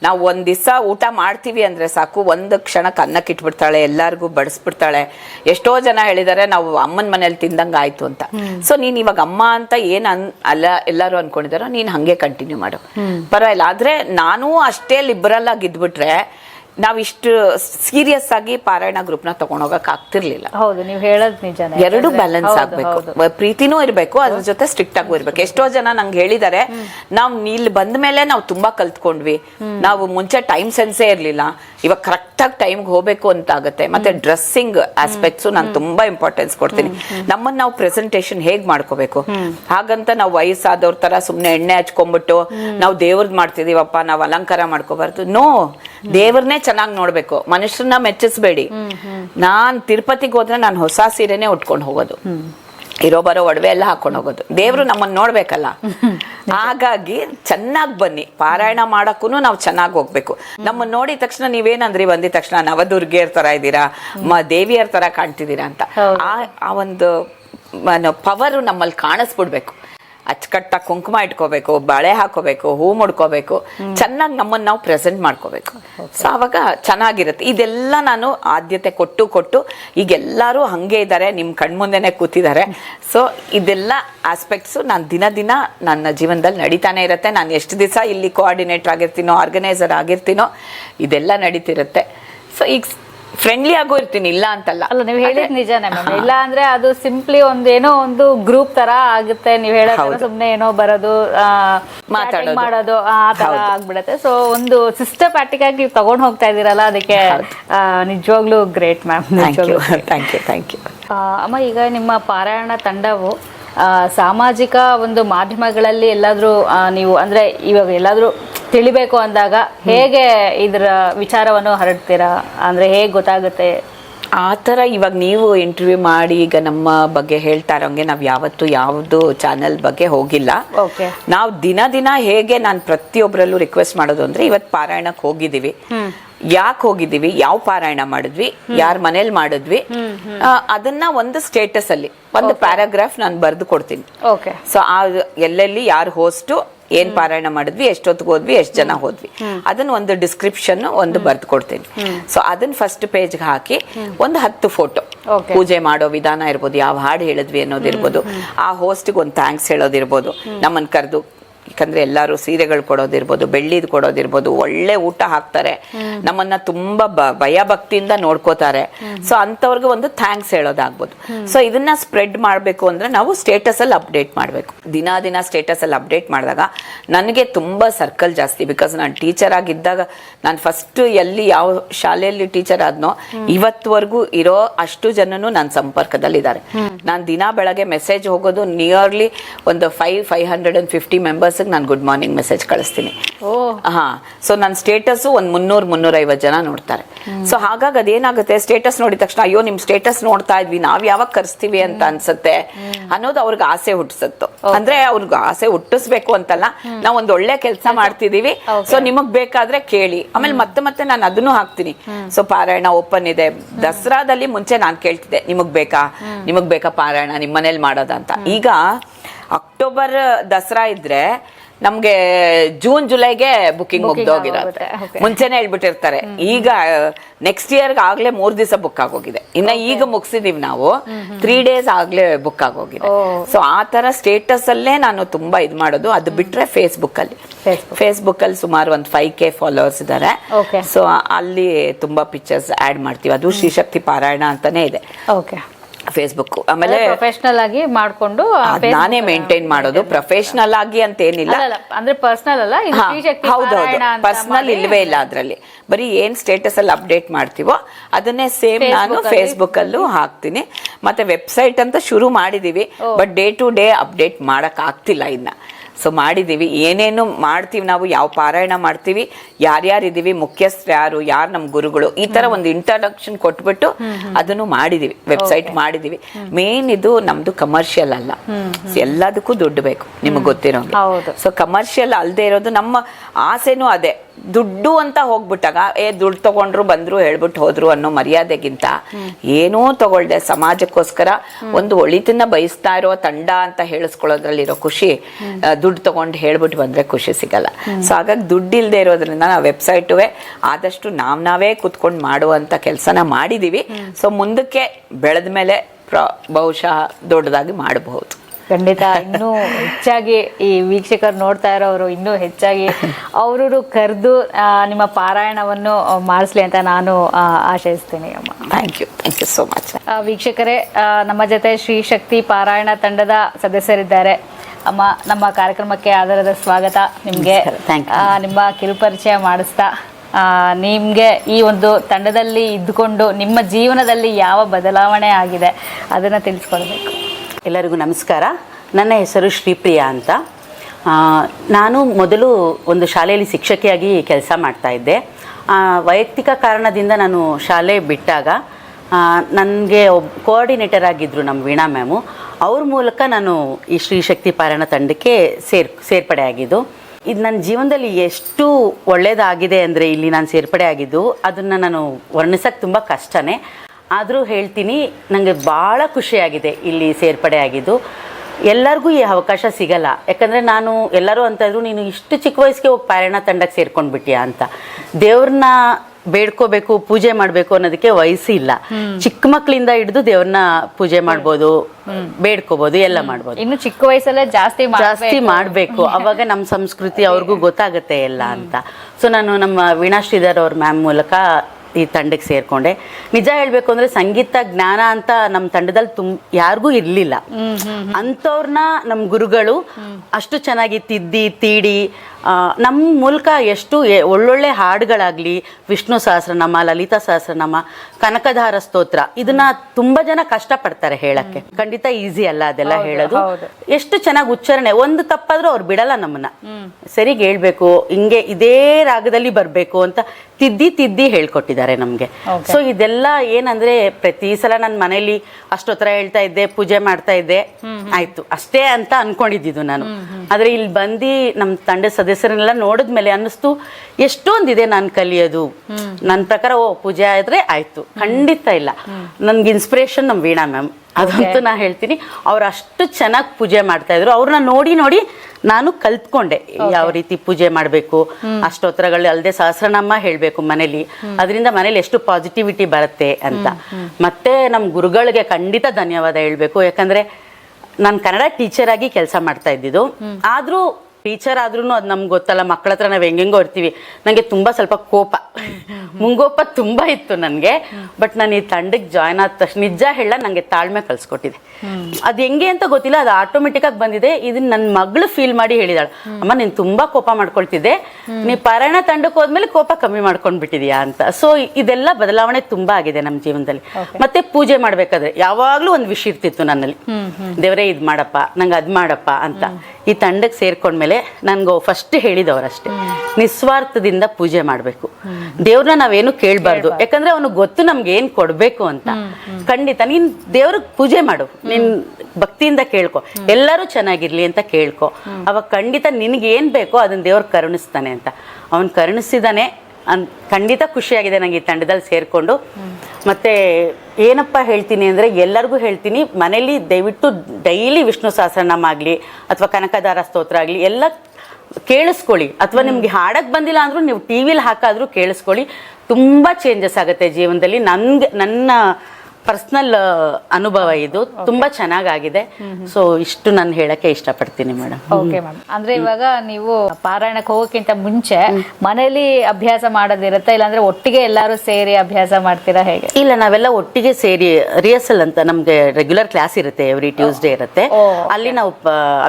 ನಾವು ಒಂದು ದಿವಸ ಊಟ ಮಾಡ್ತೀವಿ ಅಂದ್ರೆ ಸಾಕು ಒಂದು ಕ್ಷಣಕ್ಕೆ ಅನ್ನಕ್ಕೆ ಇಟ್ಬಿಡ್ತಾಳೆ ಎಲ್ಲರಿಗೂ ಬಡಿಸ್ಬಿಡ್ತಾಳೆ. ಎಷ್ಟೋ ಜನ ಹೇಳಿದಾರೆ ನಾವು ಅಮ್ಮನ ಮನೇಲಿ ತಿಂದಂಗೆ ಆಯಿತು ಅಂತ. ಸೊ ನೀನು ಇವಾಗ ಅಮ್ಮ ಅಂತ ಏನು ಅನ್ ಅಲ್ಲ ಎಲ್ಲರೂ ಅಂದ್ಕೊಂಡಿದ್ದಾರೋ ನೀನು ಹಾಗೆ ಕಂಟಿನ್ಯೂ ಮಾಡು. ಪರವಾಗಿಲ್ಲ. ಆದ್ರೆ ನಾನು ಅಷ್ಟೇ ಲಿಬರಲ್ ಆಗಿ ಇದ್ಬಿಟ್ರೆ ನಾವ್ ಇಷ್ಟು ಸೀರಿಯಸ್ ಆಗಿ ಪಾರಾಯಣ ಗ್ರೂಪ್ನ ತಗೊಂಡೋಗಕ್ ಆಗ್ತಿರ್ಲಿಲ್ಲ. ಹೌದು ನೀವು ಹೇಳೋದು ನಿಜ ಎರಡು ಬ್ಯಾಲೆನ್ಸ್ ಆಗ್ಬೇಕು. ಪ್ರೀತಿನೂ ಇರಬೇಕು ಅದ್ರ ಜೊತೆ ಸ್ಟ್ರಿಕ್ಟ್ ಆಗು ಇರ್ಬೇಕು. ಎಷ್ಟೋ ಜನ ನಂಗೆ ಹೇಳಿದಾರೆ ನಾವ್ ಇಲ್ಲಿ ಬಂದ ಮೇಲೆ ನಾವು ತುಂಬಾ ಕಲ್ತ್ಕೊಂಡ್ವಿ. ನಾವು ಮುಂಚೆ ಟೈಮ್ ಸೆನ್ಸೇ ಇರ್ಲಿಲ್ಲ. ಇವಾಗ ಕರೆಕ್ಟ್ ಆಗಿ ಟೈಮ್ಗೆ ಹೋಗ್ಬೇಕು ಅಂತ ಆಗುತ್ತೆ ಮತ್ತೆ ಡ್ರೆಸ್ಸಿಂಗ್ ಆಸ್ಪೆಕ್ಟ್ಸ್ ನಾನು ತುಂಬಾ ಇಂಪಾರ್ಟೆನ್ಸ್ ಕೊಡ್ತೀನಿ. ನಮ್ಮನ್ನ ನಾವು ಪ್ರೆಸೆಂಟೇಶನ್ ಹೇಗ್ ಮಾಡ್ಕೋಬೇಕು? ಹಾಗಂತ ನಾವು ವಯಸ್ಸಾದವ್ರ ತರ ಸುಮ್ನೆ ಎಣ್ಣೆ ಹಚ್ಕೊಂಡ್ಬಿಟ್ಟು ನಾವು ದೇವ್ರದ್ ಮಾಡ್ತಿದೀವಪ್ಪ ನಾವು ಅಲಂಕಾರ ಮಾಡ್ಕೋಬಾರ್ದು. ನೋ ದೇವ್ರನ್ನೇ ಚೆನ್ನಾಗಿ ನೋಡ್ಬೇಕು. ಮನುಷ್ಯರನ್ನ ಮೆಚ್ಚಿಸ್ಬೇಡಿ. ನಾನ್ ತಿರುಪತಿಗೆ ಹೋದ್ರೆ ನಾನು ಹೊಸ ಸೀರೆನೆ ಉಟ್ಕೊಂಡು ಹೋಗೋದು. ಇರೋ ಬರೋ ಒಡವೆ ಎಲ್ಲ ಹಾಕೊಂಡು ಹೋಗೋದು. ದೇವ್ರು ನಮ್ಮನ್ನ ನೋಡ್ಬೇಕಲ್ಲ. ಹಾಗಾಗಿ ಚೆನ್ನಾಗ್ ಬನ್ನಿ. ಪಾರಾಯಣ ಮಾಡಕ್ಕೂ ನಾವು ಚೆನ್ನಾಗಿ ಹೋಗ್ಬೇಕು. ನಮ್ಮನ್ನ ನೋಡಿದ ತಕ್ಷಣ ನೀವೇನಂದ್ರಿ? ಬಂದಿದ ತಕ್ಷಣ ನವದುರ್ಗಿಯರ್ ತರ ಇದ್ದೀರಾ? ಮ ದೇವಿಯರ್ ತರ ಕಾಣ್ತಿದ್ದೀರಾ ಅಂತ. ಆ ಆ ಒಂದು ಪವರು ನಮ್ಮಲ್ಲಿ ಕಾಣಿಸ್ಬಿಡ್ಬೇಕು. ಅಚ್ಚುಕಟ್ಟಾಗಿ ಕುಂಕುಮ ಇಟ್ಕೋಬೇಕು, ಬಳೆ ಹಾಕೋಬೇಕು, ಹೂ ಮುಡ್ಕೋಬೇಕು, ಚೆನ್ನಾಗಿ ನಮ್ಮನ್ನ ನಾವು ಪ್ರೆಸೆಂಟ್ ಮಾಡ್ಕೋಬೇಕು. ಸೊ ಅವಾಗ ಚೆನ್ನಾಗಿರುತ್ತೆ. ಇದೆಲ್ಲ ನಾನು ಆದ್ಯತೆ ಕೊಟ್ಟು ಕೊಟ್ಟು ಈಗ ಎಲ್ಲರೂ ಹಂಗೆ ಇದ್ದಾರೆ ನಿಮ್ಮ ಕಣ್ಮುಂದೆನೆ ಕೂತಿದ್ದಾರೆ ಸೊ ಇದೆಲ್ಲ ಆಸ್ಪೆಕ್ಟ್ಸು ನಾನು ದಿನ ದಿನ ನನ್ನ ಜೀವನದಲ್ಲಿ ನಡೀತಾನೆ ಇರುತ್ತೆ. ನಾನು ಎಷ್ಟು ದಿವಸ ಇಲ್ಲಿ ಕೋಆರ್ಡಿನೇಟರ್ ಆಗಿರ್ತೀನೋ ಆರ್ಗನೈಸರ್ ಆಗಿರ್ತೀನೋ, ಇದೆಲ್ಲ ನಡೀತಿರುತ್ತೆ. ಸೊ ಈಗ ಫ್ರೆಂಡ್ಲಿ ಆಗೋ ಇರ್ತೀನಿ ಇಲ್ಲ ಅಂತಲ್ಲ. ಅಲ್ಲ ನೀವು ಹೇಳಿದ್ ನಿಜಾನೇ ಮ್ಯಾಮ್ ಇಲ್ಲ ಅಂದ್ರೆ ಅದು ಸಿಂಪ್ಲಿ ಒಂದು ಏನೋ ಒಂದು ಗ್ರೂಪ್ ತರ ಆಗುತ್ತೆ. ನೀವು ಹೇಳ ಸುಮ್ನೆ ಏನೋ ಬರೋದು ಮಾತಾಡೋದು. ಮಾಡೋದು ಆ ತರ. ಆಗ್ಬಿಡತ್ತೆ. ಸೊ ಒಂದು ಸಿಸ್ಟಮ್ಯಾಟಿಕ್ ಆಗಿ ನೀವು ತಗೊಂಡ್ ಹೋಗ್ತಾ ಇದೀರಲ್ಲ ಅದಕ್ಕೆ ನಿಜವಾಗ್ಲೂ great ma'am thank you thank you thank you ಅಮ್ಮ ಈಗ ನಿಮ್ಮ ಪಾರಾಯಣ ತಂಡವು ಸಾಮಾಜಿಕ ಒಂದು ಮಾಧ್ಯಮಗಳಲ್ಲಿ ಎಲ್ಲಾದ್ರೂ ನೀವು ಅಂದ್ರೆ ಇವಾಗ ಎಲ್ಲಾದ್ರೂ ತಿಳಿಬೇಕು ಅಂದಾಗ ಹೇಗೆ ಇದರ ವಿಚಾರವನ್ನು ಹರಡ್ತೀರಾ? ಅಂದ್ರೆ ಹೇಗೆ ಗೊತ್ತಾಗುತ್ತೆ? ಆ ಥರ ಇವಾಗ ನೀವು ಇಂಟರ್ವ್ಯೂ ಮಾಡಿ ಈಗ ನಮ್ಮ ಬಗ್ಗೆ ಹೇಳ್ತಾ ಇರೋಂಗೆ ನಾವು ಯಾವತ್ತು ಯಾವುದು ಚಾನೆಲ್ ಬಗ್ಗೆ ಹೋಗಿಲ್ಲ. ಓಕೆ ನಾವು ದಿನ ದಿನ ಹೇಗೆ ನಾನು ಪ್ರತಿಯೊಬ್ಬರಲ್ಲೂ ರಿಕ್ವೆಸ್ಟ್ ಮಾಡೋದು ಅಂದ್ರೆ ಇವತ್ತು ಪಾರಾಯಣಕ್ಕೆ ಹೋಗಿದ್ದೀವಿ. ಯಾಕೆ ಹೋಗಿದ್ದೀವಿ? ಯಾವ ಪಾರಾಯಣ ಮಾಡಿದ್ವಿ? ಯಾರ ಮನೇಲಿ ಮಾಡಿದ್ವಿ? ಅದನ್ನ ಒಂದು ಸ್ಟೇಟಸ್ ಅಲ್ಲಿ ಒಂದು ಪ್ಯಾರಾಗ್ರಾಫ್ ನಾನು ಬರೆದು ಕೊಡ್ತೀನಿ. ಸೊ ಆ ಎಲ್ಲೆಲ್ಲಿ ಯಾರು ಹೋಸ್ಟು ಏನ್ ಪಾರಾಯಣ ಮಾಡಿದ್ವಿ ಎಷ್ಟೊತ್ತಿಗೆ ಹೋದ್ವಿ ಎಷ್ಟು ಜನ ಹೋದ್ವಿ. ಅದನ್ನ ಒಂದು ಡಿಸ್ಕ್ರಿಪ್ಷನ್ ಒಂದು ಬರ್ದು ಕೊಡ್ತೀನಿ. ಸೊ ಅದನ್ನ ಫಸ್ಟ್ ಪೇಜ್ಗೆ ಹಾಕಿ ಒಂದು ಹತ್ತು ಫೋಟೋ ಪೂಜೆ ಮಾಡೋ ವಿಧಾನ ಇರ್ಬೋದು ಯಾವ ಹಾಡು ಹೇಳಿದ್ವಿ ಅನ್ನೋದಿರ್ಬೋದು ಆ ಹೋಸ್ಟ್ಗೆ ಒಂದು ಥ್ಯಾಂಕ್ಸ್ ಹೇಳೋದಿರ್ಬೋದು ನಮ್ಮನ್ನ ಕರೆದು ಯಾಕಂದ್ರೆ ಎಲ್ಲಾರು ಸೀರೆಗಳು ಕೊಡೋದಿರ್ಬೋದು ಬೆಳ್ಳಿದ್ ಕೊಡೋದಿರ್ಬೋದು ಒಳ್ಳೆ ಊಟ ಹಾಕ್ತಾರೆ. ನಮ್ಮನ್ನ ತುಂಬಾ ಭಯ ಭಕ್ತಿಯಿಂದ ನೋಡ್ಕೋತಾರೆ. ಸೊ ಅಂತವ್ರಿಗೆ ಒಂದು ಥ್ಯಾಂಕ್ಸ್ ಹೇಳೋದಾಗ್ಬೋದು. ಸೊ ಇದನ್ನ ಸ್ಪ್ರೆಡ್ ಮಾಡಬೇಕು ಅಂದ್ರೆ ನಾವು ಸ್ಟೇಟಸ್ ಅಲ್ಲಿ ಅಪ್ಡೇಟ್ ಮಾಡಬೇಕು. ದಿನ ದಿನ ಸ್ಟೇಟಸ್ ಅಲ್ಲಿ ಅಪ್ಡೇಟ್ ಮಾಡಿದಾಗ ನನಗೆ ತುಂಬಾ ಸರ್ಕಲ್ ಜಾಸ್ತಿ ಬಿಕಾಸ್ ನಾನು ಟೀಚರ್ ಆಗಿದ್ದಾಗ ನಾನು ಫಸ್ಟ್ ಎಲ್ಲಿ ಯಾವ ಶಾಲೆಯಲ್ಲಿ ಟೀಚರ್ ಆದ್ನೋ ಇವತ್ವರೆಗೂ ಇರೋ ಅಷ್ಟು ಜನನು ನನ್ನ ಸಂಪರ್ಕದಲ್ಲಿದ್ದಾರೆ. ನಾನು ದಿನ ಬೆಳಗ್ಗೆ ಮೆಸೇಜ್ ಹೋಗೋದು ನಿಯರ್ಲಿ ಒಂದು five five hundred and fifty members ನಾನು ಗುಡ್ ಮಾರ್ನಿಂಗ್ ಮೆಸೇಜ್ ಕಳಿಸ್ತೀನಿ. ಓ. ಹಾ ಸೊ ನನ್ನ ಸ್ಟೇಟಸ್ ಒಂದ್ ಮುನ್ನೂರ್ ಮುನ್ನೂರೈವತ್ತು ಜನ ನೋಡ್ತಾರೆ. ಸೊ ಹಾಗಾಗಿ ಅದೇನಾಗುತ್ತೆ ಸ್ಟೇಟಸ್ ನೋಡಿದ ತಕ್ಷಣ ಅಯ್ಯೋ ನಿಮ್ ಸ್ಟೇಟಸ್ ನೋಡ್ತಾ ಇದ್ವಿ ನಾವ್ ಯಾವಾಗ ಕರ್ಸ್ತೀವಿ ಅಂತ ಅನ್ಸುತ್ತೆ? ಅನ್ನೋದು ಅವ್ರಿಗೆ ಆಸೆ ಹುಟ್ಟಿಸುತ್ತೋ ಅಂದ್ರೆ ಅವ್ರಿಗೆ ಆಸೆ ಹುಟ್ಟಿಸ್ಬೇಕು ಅಂತಲ್ಲ ನಾವ್ ಒಂದ್ ಒಳ್ಳೆ ಕೆಲಸ ಮಾಡ್ತಿದೀವಿ. ಸೊ ನಿಮಗ್ ಬೇಕಾದ್ರೆ ಕೇಳಿ. ಆಮೇಲೆ ಮತ್ತೆ ಮತ್ತೆ ನಾನು ಅದನ್ನು ಹಾಕ್ತೀನಿ. ಸೊ ಪಾರಾಯಣ ಓಪನ್ ಇದೆ. ದಸರಾದಲ್ಲಿ ಮುಂಚೆ ನಾನು ಕೇಳ್ತಿದ್ದೆ ನಿಮಗ್ ಬೇಕಾ? ನಿಮಗ್ ಬೇಕಾ ಪಾರಾಯಣ? ನಿಮ್ ಮನೇಲಿ ಮಾಡೋದಂತ ಈಗ ಅಕ್ಟೋಬರ್ ದಸರಾ ಇದ್ರೆ ನಮ್ಗೆ ಜೂನ್ ಜುಲೈಗೆ ಬುಕಿಂಗ್ ಮುಗ್ದೋಗಿರತ್ತೆ. ಮುಂಚೆನೆ ಹೇಳ್ಬಿಟ್ಟಿರ್ತಾರೆ. ಈಗ ನೆಕ್ಸ್ಟ್ ಇಯರ್ ಆಗ್ಲೇ ಮೂರ್ ದಿವಸ ಬುಕ್ ಆಗೋಗಿದೆ. ಇನ್ನ ಈಗ ಮುಗಿಸಿದೀವಿ ನಾವು. ತ್ರೀ ಡೇಸ್ ಆಗ್ಲೇ ಬುಕ್ ಆಗೋಗಿದೆ. ಸೊ ಆ ತರ ಸ್ಟೇಟಸ್ ಅಲ್ಲೇ ನಾನು ತುಂಬಾ ಇದ್ ಮಾಡೋದು. ಅದು ಬಿಟ್ರೆ ಫೇಸ್ಬುಕ್ ಅಲ್ಲಿ. ಫೇಸ್ಬುಕ್ ಅಲ್ಲಿ ಸುಮಾರು ಒಂದ್ ಫೈವ್ ಕೆ ಫಾಲೋವರ್ಸ್ ಇದ್ದಾರೆ Okay. ಸೊ ಅಲ್ಲಿ ತುಂಬಾ ಪಿಕ್ಚರ್ಸ್ ಆಡ್ ಮಾಡ್ತೀವಿ. ಅದು ಶ್ರೀಶಕ್ತಿ ಪಾರಾಯಣ ಅಂತಾನೆ ಇದೆ. ಓಕೆ ಫೇಸ್ಬುಕ್ ಆಮೇಲೆ ಪ್ರೊಫೆಷನಲ್ ಆಗಿ ಮಾಡ್ಕೊಂಡು ನಾನೇ ಮೇಂಟೈನ್ ಮಾಡೋದು. ಪ್ರೊಫೆಷನಲ್ ಆಗಿ ಅಂತ ಏನಿಲ್ಲ ಅಂದ್ರೆ ಪರ್ಸನಲ್ ಅಲ್ಲ ಹೌದೌದು. ಪರ್ಸನಲ್ ಇಲ್ವೇ ಇಲ್ಲ ಅದ್ರಲ್ಲಿ. ಬರೀ ಏನ್ ಸ್ಟೇಟಸ್ ಅಲ್ಲಿ ಅಪ್ಡೇಟ್ ಮಾಡ್ತೀವೋ ಅದನ್ನೇ ಸೇಮ್ ನಾನು ಫೇಸ್ಬುಕ್ ಅಲ್ಲೂ ಹಾಕ್ತೀನಿ. ಮತ್ತೆ ವೆಬ್ಸೈಟ್ ಅಂತ ಶುರು ಮಾಡಿದೀವಿ but day to day update ಮಾಡಕ್ ಆಗ್ತಿಲ್ಲ ಇನ್ನ. ಸೊ ಮಾಡಿದೀವಿ ಏನೇನು ಮಾಡ್ತೀವಿ ನಾವು ಯಾವ ಪಾರಾಯಣ ಮಾಡ್ತೀವಿ ಯಾರ್ಯಾರು ಇದೀವಿ ಮುಖ್ಯಸ್ಥರು ಯಾರು ಯಾರು ನಮ್ಮ ಗುರುಗಳು ಈ ತರ ಒಂದು ಇಂಟ್ರಡಕ್ಷನ್ ಕೊಟ್ಬಿಟ್ಟು ಅದನ್ನು ಮಾಡಿದೀವಿ ವೆಬ್ಸೈಟ್ ಮಾಡಿದೀವಿ ಮೇನ್ ಇದು ನಮ್ದು ಕಮರ್ಷಿಯಲ್ ಅಲ್ಲ. ಎಲ್ಲದಕ್ಕೂ ದುಡ್ಡು ಬೇಕು. ನಿಮಗೆ ಗೊತ್ತಿರೋ ಹೌದು. ಸೊ ಕಮರ್ಷಿಯಲ್ ಅಲ್ಲದೆ ಇರೋದು ನಮ್ಮ ಆಸೆನೂ ಅದೇ. ದುಡ್ಡು ಅಂತ ಹೋಗ್ಬಿಟ್ಟಾಗ, ಏ, ದುಡ್ಡು ತಗೊಂಡ್ರು, ಬಂದ್ರು, ಹೇಳ್ಬಿಟ್ಟು ಹೋದ್ರು ಅನ್ನೋ ಮರ್ಯಾದೆಗಿಂತ ಏನೂ ತಗೊಳ್ದೆ. ಸಮಾಜಕ್ಕೋಸ್ಕರ ಒಂದು ಒಳಿತನ್ನ ಬಯಸ್ತಾ ಇರೋ ತಂಡ ಅಂತ ಹೇಳಿಸ್ಕೊಳ್ಳೋದ್ರಲ್ಲಿರೋ ಖುಷಿ ದುಡ್ಡು ತಗೊಂಡು ಹೇಳ್ಬಿಟ್ಟು ಬಂದ್ರೆ ಖುಷಿ ಸಿಗಲ್ಲ. ಸೊ ಹಾಗಾಗಿ ದುಡ್ಡು ಇಲ್ಲದೆ ಇರೋದ್ರಿಂದ ನಾವು ವೆಬ್ಸೈಟುವೆ ಆದಷ್ಟು ನಾವ್ ನಾವೇ ಕುತ್ಕೊಂಡು ಮಾಡುವಂತ ಕೆಲಸನ ಮಾಡಿದೀವಿ. ಸೊ ಮುಂದಕ್ಕೆ ಬೆಳೆದ ಮೇಲೆ ಬಹುಶಃ ದೊಡ್ಡದಾಗಿ ಮಾಡಬಹುದು. ಖಂಡಿತ ಇನ್ನೂ ಹೆಚ್ಚಾಗಿ ಈ ವೀಕ್ಷಕರು ನೋಡ್ತಾ ಇರೋರು ಇನ್ನೂ ಹೆಚ್ಚಾಗಿ ಅವರು ಕರೆದು ನಿಮ್ಮ ಪಾರಾಯಣವನ್ನು ಮಾಡಿಸ್ಲಿ ಅಂತ ನಾನು ಆಶಯಿಸ್ತೀನಿ ಅಮ್ಮ. Thank you thank you so much ಆ, ವೀಕ್ಷಕರೇ ನಮ್ಮ ಜೊತೆ ಶ್ರೀ ಶಕ್ತಿ ಪಾರಾಯಣ ತಂಡದ ಸದಸ್ಯರಿದ್ದಾರೆ. ಅಮ್ಮ ನಮ್ಮ ಕಾರ್ಯಕ್ರಮಕ್ಕೆ ಆಧಾರದ ಸ್ವಾಗತ. ನಿಮಗೆ. ನಿಮ್ಮ ಕಿರುಪರಿಚಯ ಮಾಡಿಸ್ತಾ ನಿಮಗೆ ಈ ಒಂದು ತಂಡದಲ್ಲಿ ಇದ್ದುಕೊಂಡು ನಿಮ್ಮ ಜೀವನದಲ್ಲಿ ಯಾವ ಬದಲಾವಣೆ ಆಗಿದೆ ಅದನ್ನು ತಿಳಿಸ್ಕೊಡ್ಬೇಕು. ಎಲ್ಲರಿಗೂ ನಮಸ್ಕಾರ. ನನ್ನ ಹೆಸರು ಶ್ರೀಪ್ರಿಯಾ ಅಂತ. ನಾನು ಮೊದಲು ಒಂದು ಶಾಲೆಯಲ್ಲಿ ಶಿಕ್ಷಕಿಯಾಗಿ ಕೆಲಸ ಮಾಡ್ತಾ ಇದ್ದೆ. ಆ, ವೈಯಕ್ತಿಕ ಕಾರಣದಿಂದ ನಾನು ಶಾಲೆ ಬಿಟ್ಟಾಗ ನನಗೆ ಒಬ್ಬ ಕೋಆರ್ಡಿನೇಟರ್ ಆಗಿದ್ದರು ನಮ್ಮ ವೀಣಾ ಮ್ಯಾಮು. ಅವ್ರ ಮೂಲಕ ನಾನು ಈ ಶ್ರೀಶಕ್ತಿ ಪಾರಾಯಣ ತಂಡಕ್ಕೆ ಸೇರ್ ಸೇರ್ಪಡೆ ಆಗಿದ್ದು ಇದು ನನ್ನ ಜೀವನದಲ್ಲಿ ಎಷ್ಟು ಒಳ್ಳೆಯದಾಗಿದೆ ಅಂದರೆ ಇಲ್ಲಿ ನಾನು ಸೇರ್ಪಡೆ ಆಗಿದ್ದು ಅದನ್ನು ನಾನು ವರ್ಣಿಸೋಕ್ಕೆ ತುಂಬ ಕಷ್ಟನೇ. ಆದರೂ ಹೇಳ್ತೀನಿ ನನಗೆ ಭಾಳ ಖುಷಿಯಾಗಿದೆ ಇಲ್ಲಿ ಸೇರ್ಪಡೆ ಆಗಿದ್ದು. ಎಲ್ಲರಿಗೂ ಈ ಅವಕಾಶ ಸಿಗಲ್ಲ. ಯಾಕಂದರೆ ನಾನು ಎಲ್ಲರೂ ಅಂತ ಇದ್ರು ನೀನು ಇಷ್ಟು ಚಿಕ್ಕ ವಯಸ್ಸಿಗೆ ಹೋಗಿ ಪಾರಾಯಣ ತಂಡಕ್ಕೆ ಸೇರ್ಕೊಂಡ್ಬಿಟ್ಟಿಯಾ ಅಂತ. ದೇವ್ರನ್ನ ಬೇಡ್ಕೋಬೇಕು ಪೂಜೆ ಮಾಡಬೇಕು ಅನ್ನೋದಕ್ಕೆ ವಯಸ್ಸು ಇಲ್ಲ. ಚಿಕ್ಕ ಮಕ್ಕಳಿಂದ ಹಿಡಿದು ದೇವ್ರನ್ನ ಪೂಜೆ ಮಾಡ್ಬೋದು ಬೇಡ್ಕೋಬಹುದು ಎಲ್ಲ ಮಾಡ್ಬೋದು. ಇನ್ನು ಚಿಕ್ಕ ವಯಸ್ಸಲ್ಲೇ ಜಾಸ್ತಿ ಜಾಸ್ತಿ ಮಾಡ್ಬೇಕು. ಮಾಡಬೇಕು ಅವಾಗ ನಮ್ಮ ಸಂಸ್ಕೃತಿ ಅವ್ರಿಗೂ *laughs* ಗೊತ್ತಾಗುತ್ತೆ ಎಲ್ಲ ಅಂತ. ಸೊ ನಾನು ನಮ್ಮ ವೀಣಾ ಶ್ರೀಧರ್ ಅವ್ರ ಮ್ಯಾಮ್ ಮೂಲಕ ಈ ತಂಡಕ್ಕೆ ಸೇರ್ಕೊಂಡೆ. ನಿಜ ಹೇಳ್ಬೇಕು ಅಂದ್ರೆ ಸಂಗೀತ ಜ್ಞಾನ ಅಂತ ನಮ್ಮ ತಂಡದಲ್ಲಿ ತುಂಬ ಯಾರಿಗೂ ಇರಲಿಲ್ಲ. ಅಂಥವ್ರನ್ನ ನಮ್ಮ ಗುರುಗಳು ಅಷ್ಟು ಚೆನ್ನಾಗಿ ತಿದ್ದಿ ತೀಡಿ ನಮ್ಮ ಮೂಲಕ ಎಷ್ಟು ಒಳ್ಳೊಳ್ಳೆ ಹಾಡುಗಳಾಗಲಿ ವಿಷ್ಣು ಸಹಸ್ರನಾಮ ಲಲಿತಾ ಸಹಸ್ರನಾಮ ಕನಕಧಾರ ಸ್ತೋತ್ರ ಇದನ್ನ ತುಂಬಾ ಜನ ಕಷ್ಟಪಡ್ತಾರೆ ಹೇಳಕ್ಕೆ. ಖಂಡಿತ ಈಸಿ ಅಲ್ಲ ಅದೆಲ್ಲ ಹೇಳೋದು. ಎಷ್ಟು ಚೆನ್ನಾಗಿ ಉಚ್ಚಾರಣೆ ಒಂದು ತಪ್ಪಾದ್ರೂ ಅವ್ರು ಬಿಡಲ್ಲ ನಮ್ಮನ್ನ. ಸರಿಗೆ ಹೇಳ್ಬೇಕು ಹಿಂಗೆ ಇದೇ ರಾಗದಲ್ಲಿ ಬರ್ಬೇಕು ಅಂತ ತಿದ್ದಿ ತಿದ್ದಿ ಹೇಳ್ಕೊಟ್ಟಿದ್ದಾರೆ ನಮ್ಗೆ. ಸೊ ಇದೆಲ್ಲ ಏನಂದ್ರೆ ಪ್ರತಿ ಸಲ ನನ್ನ ಮನೇಲಿ ಅಷ್ಟೊತ್ತರ ಹೇಳ್ತಾ ಇದ್ದೆ ಪೂಜೆ ಮಾಡ್ತಾ ಇದ್ದೆ ಆಯ್ತು. ಅಷ್ಟೇ ಅಂತ ಅನ್ಕೊಂಡಿದ್ದು ನಾನು. ಆದ್ರೆ ಇಲ್ಲಿ ಬಂದು ನಮ್ಮ ತಂಡ ಸದಸ್ಯರನ್ನೆಲ್ಲ ನೋಡಿದ್ಮೇಲೆ ಅನ್ನಿಸ್ತು ಎಷ್ಟೊಂದಿದೆ ನಾನು ಕಲಿಯೋದು. ನನ್ನ ಪ್ರಕಾರ ಓ ಪೂಜೆ ಆದರೆ ಆಯ್ತು. ಖಂಡಿತ ಇಲ್ಲ. ನನ್ಗೆ ಇನ್ಸ್ಪಿರೇಷನ್ ನಮ್ಮ ವೀಣಾ ಮ್ಯಾಮ್ ಅದಂತೂ ನಾ ಹೇಳ್ತೀನಿ. ಅವ್ರು ಅಷ್ಟು ಚೆನ್ನಾಗಿ ಪೂಜೆ ಮಾಡ್ತಾ ಇದ್ರು. ಅವ್ರನ್ನ ನೋಡಿ ನೋಡಿ ನಾನು ಕಲ್ತ್ಕೊಂಡೆ. ಯಾವ ರೀತಿ ಪೂಜೆ ಮಾಡಬೇಕು ಅಷ್ಟೋತ್ತರಗಳು ಅಲ್ಲದೆ ಸಹಸ್ರನಾಮ ಹೇಳಬೇಕು ಮನೇಲಿ. ಅದರಿಂದ ಮನೇಲಿ ಎಷ್ಟು ಪಾಸಿಟಿವಿಟಿ ಬರುತ್ತೆ ಅಂತ. ಮತ್ತೆ ನಮ್ಮ ಗುರುಗಳಿಗೆ ಖಂಡಿತ ಧನ್ಯವಾದ ಹೇಳಬೇಕು. ಯಾಕಂದ್ರೆ ನಾನು ಕನ್ನಡ ಟೀಚರ್ ಆಗಿ ಕೆಲಸ ಮಾಡ್ತಾ ಇದ್ದಿದ್ದು. ಆದ್ರೂ ಟೀಚರ್ ಆದ್ರೂ ಅದು ನಮ್ಗೆ ಗೊತ್ತಲ್ಲ ಮಕ್ಕಳ ಹತ್ರ ನಾವು ಹೆಂಗೆಂಗೋ ಇರ್ತೀವಿ. ನನಗೆ ತುಂಬಾ ಸ್ವಲ್ಪ ಕೋಪ. ಮುಂಗೋಪ ತುಂಬಾ ಇತ್ತು ನನಗೆ. ಬಟ್ ನಾನು ಈ ತಂಡಕ್ಕೆ ಜಾಯ್ನ್ ಆದ ತಕ್ಷಣ ನಿಜ ಹೇಳ ನನಗೆ ತಾಳ್ಮೆ ಕಲ್ಸ್ಕೊಟ್ಟಿದೆ. ಅದು ಹೆಂಗೆ ಅಂತ ಗೊತ್ತಿಲ್ಲ ಅದು ಆಟೋಮೆಟಿಕ್ ಆಗಿ ಬಂದಿದೆ. ಇದನ್ನ ನನ್ನ ಮಗಳು ಫೀಲ್ ಮಾಡಿ ಹೇಳಿದಾಳು. ಅಮ್ಮ ನೀನು ತುಂಬಾ ಕೋಪ ಮಾಡ್ಕೊಳ್ತಿದ್ದೆ. ನೀ ಪಾರಾಯಣ ತಂಡಕ್ಕೆ ಹೋದ್ಮೇಲೆ ಕೋಪ ಕಮ್ಮಿ ಮಾಡ್ಕೊಂಡ್ಬಿಟ್ಟಿದ್ಯಾ ಅಂತ. ಸೊ ಇದೆಲ್ಲ ಬದಲಾವಣೆ ತುಂಬಾ ಆಗಿದೆ ನಮ್ಮ ಜೀವನದಲ್ಲಿ. ಮತ್ತೆ ಪೂಜೆ ಮಾಡ್ಬೇಕಾದ್ರೆ ಯಾವಾಗ್ಲೂ ಒಂದು ವಿಷಯ ಇರ್ತಿತ್ತು ನನ್ನಲ್ಲಿ. ದೇವರೇ ಇದ್ ಮಾಡಪ್ಪ ನಂಗೆ ಅದ್ ಮಾಡಪ್ಪ ಅಂತ. ಈ ತಂಡಕ್ಕೆ ಸೇರ್ಕೊಂಡ್ಮೇಲೆ ನನಗೆ ಫಸ್ಟ್ ಹೇಳಿದವರಷ್ಟೇ. ನಿಸ್ವಾರ್ಥದಿಂದ ಪೂಜೆ ಮಾಡಬೇಕು. ದೇವ್ರನ್ನ ನಾವೇನು ಕೇಳಬಾರ್ದು. ಯಾಕಂದ್ರೆ ಅವನು ಗೊತ್ತು ನಮ್ಗೆ ಏನು ಕೊಡಬೇಕು ಅಂತ. ಖಂಡಿತ ನೀನು ದೇವ್ರಿಗೆ ಪೂಜೆ ಮಾಡು. ನಿನ್ ಭಕ್ತಿಯಿಂದ ಕೇಳ್ಕೊ. ಎಲ್ಲರೂ ಚೆನ್ನಾಗಿರ್ಲಿ ಅಂತ ಕೇಳ್ಕೊ. ಅವಾಗ ಖಂಡಿತ ನಿನಗೆ ಏನ್ ಬೇಕೋ ಅದನ್ನ ದೇವ್ರು ಕರುಣಿಸ್ತಾನೆ ಅಂತ. ಅವನು ಕರುಣಿಸಿದಾನೆ ಅನ್ ಖಂಡಿತ ಖುಷಿಯಾಗಿದೆ ನಂಗೆ ಈ ತಂಡದಲ್ಲಿ ಸೇರ್ಕೊಂಡು. ಮತ್ತೆ ಏನಪ್ಪ ಹೇಳ್ತೀನಿ ಅಂದರೆ ಎಲ್ಲರಿಗೂ ಹೇಳ್ತೀನಿ ಮನೇಲಿ ದಯವಿಟ್ಟು ಡೈಲಿ ವಿಷ್ಣು ಸಹಸ್ರನಾಮ ಆಗಲಿ ಅಥವಾ ಕನಕದಾರ ಸ್ತೋತ್ರ ಆಗಲಿ ಎಲ್ಲ ಕೇಳಿಸ್ಕೊಳ್ಳಿ. ಅಥವಾ ನಿಮಗೆ ಹಾಡಕ್ಕೆ ಬಂದಿಲ್ಲ ಅಂದರೂ ನೀವು ಟಿ ವಿಲಿ ಹಾಕಾದರೂ ಕೇಳಿಸ್ಕೊಳ್ಳಿ. ತುಂಬ ಚೇಂಜಸ್ ಆಗುತ್ತೆ ಜೀವನದಲ್ಲಿ. ನನಗೆ ನನ್ನ ಪರ್ಸ್ನಲ್ ಅನುಭವ ಇದು. ತುಂಬಾ ಚೆನ್ನಾಗಾಗಿದೆ. ಸೊ ಇಷ್ಟು ನಾನು ಹೇಳಕ್ಕೆ ಇಷ್ಟಪಡ್ತೀನಿ ಮೇಡಮ್ ಓಕೆ ಮ್ಯಾಮ್ ಅಂದ್ರೆ ಇವಾಗ ನೀವು ಪಾರಾಯಣಕ್ಕೆ ಹೋಗೋಕ್ಕಿಂತ ಮುಂಚೆ ಮನೇಲಿ ಅಭ್ಯಾಸ ಮಾಡೋದಿರುತ್ತೆ? ಇಲ್ಲಾಂದ್ರೆ ಒಟ್ಟಿಗೆ ಎಲ್ಲರೂ ಸೇರಿ ಅಭ್ಯಾಸ ಮಾಡ್ತೀರಾ ಹೇಗೆ? ಇಲ್ಲ ನಾವೆಲ್ಲ ಒಟ್ಟಿಗೆ ಸೇರಿ ರಿಹರ್ಸಲ್ ಅಂತ ನಮ್ಗೆ ರೆಗ್ಯುಲರ್ ಕ್ಲಾಸ್ ಇರುತ್ತೆ. ಎವ್ರಿ ಟ್ಯೂಸ್ಡೇ ಇರುತ್ತೆ. ಅಲ್ಲಿ ನಾವು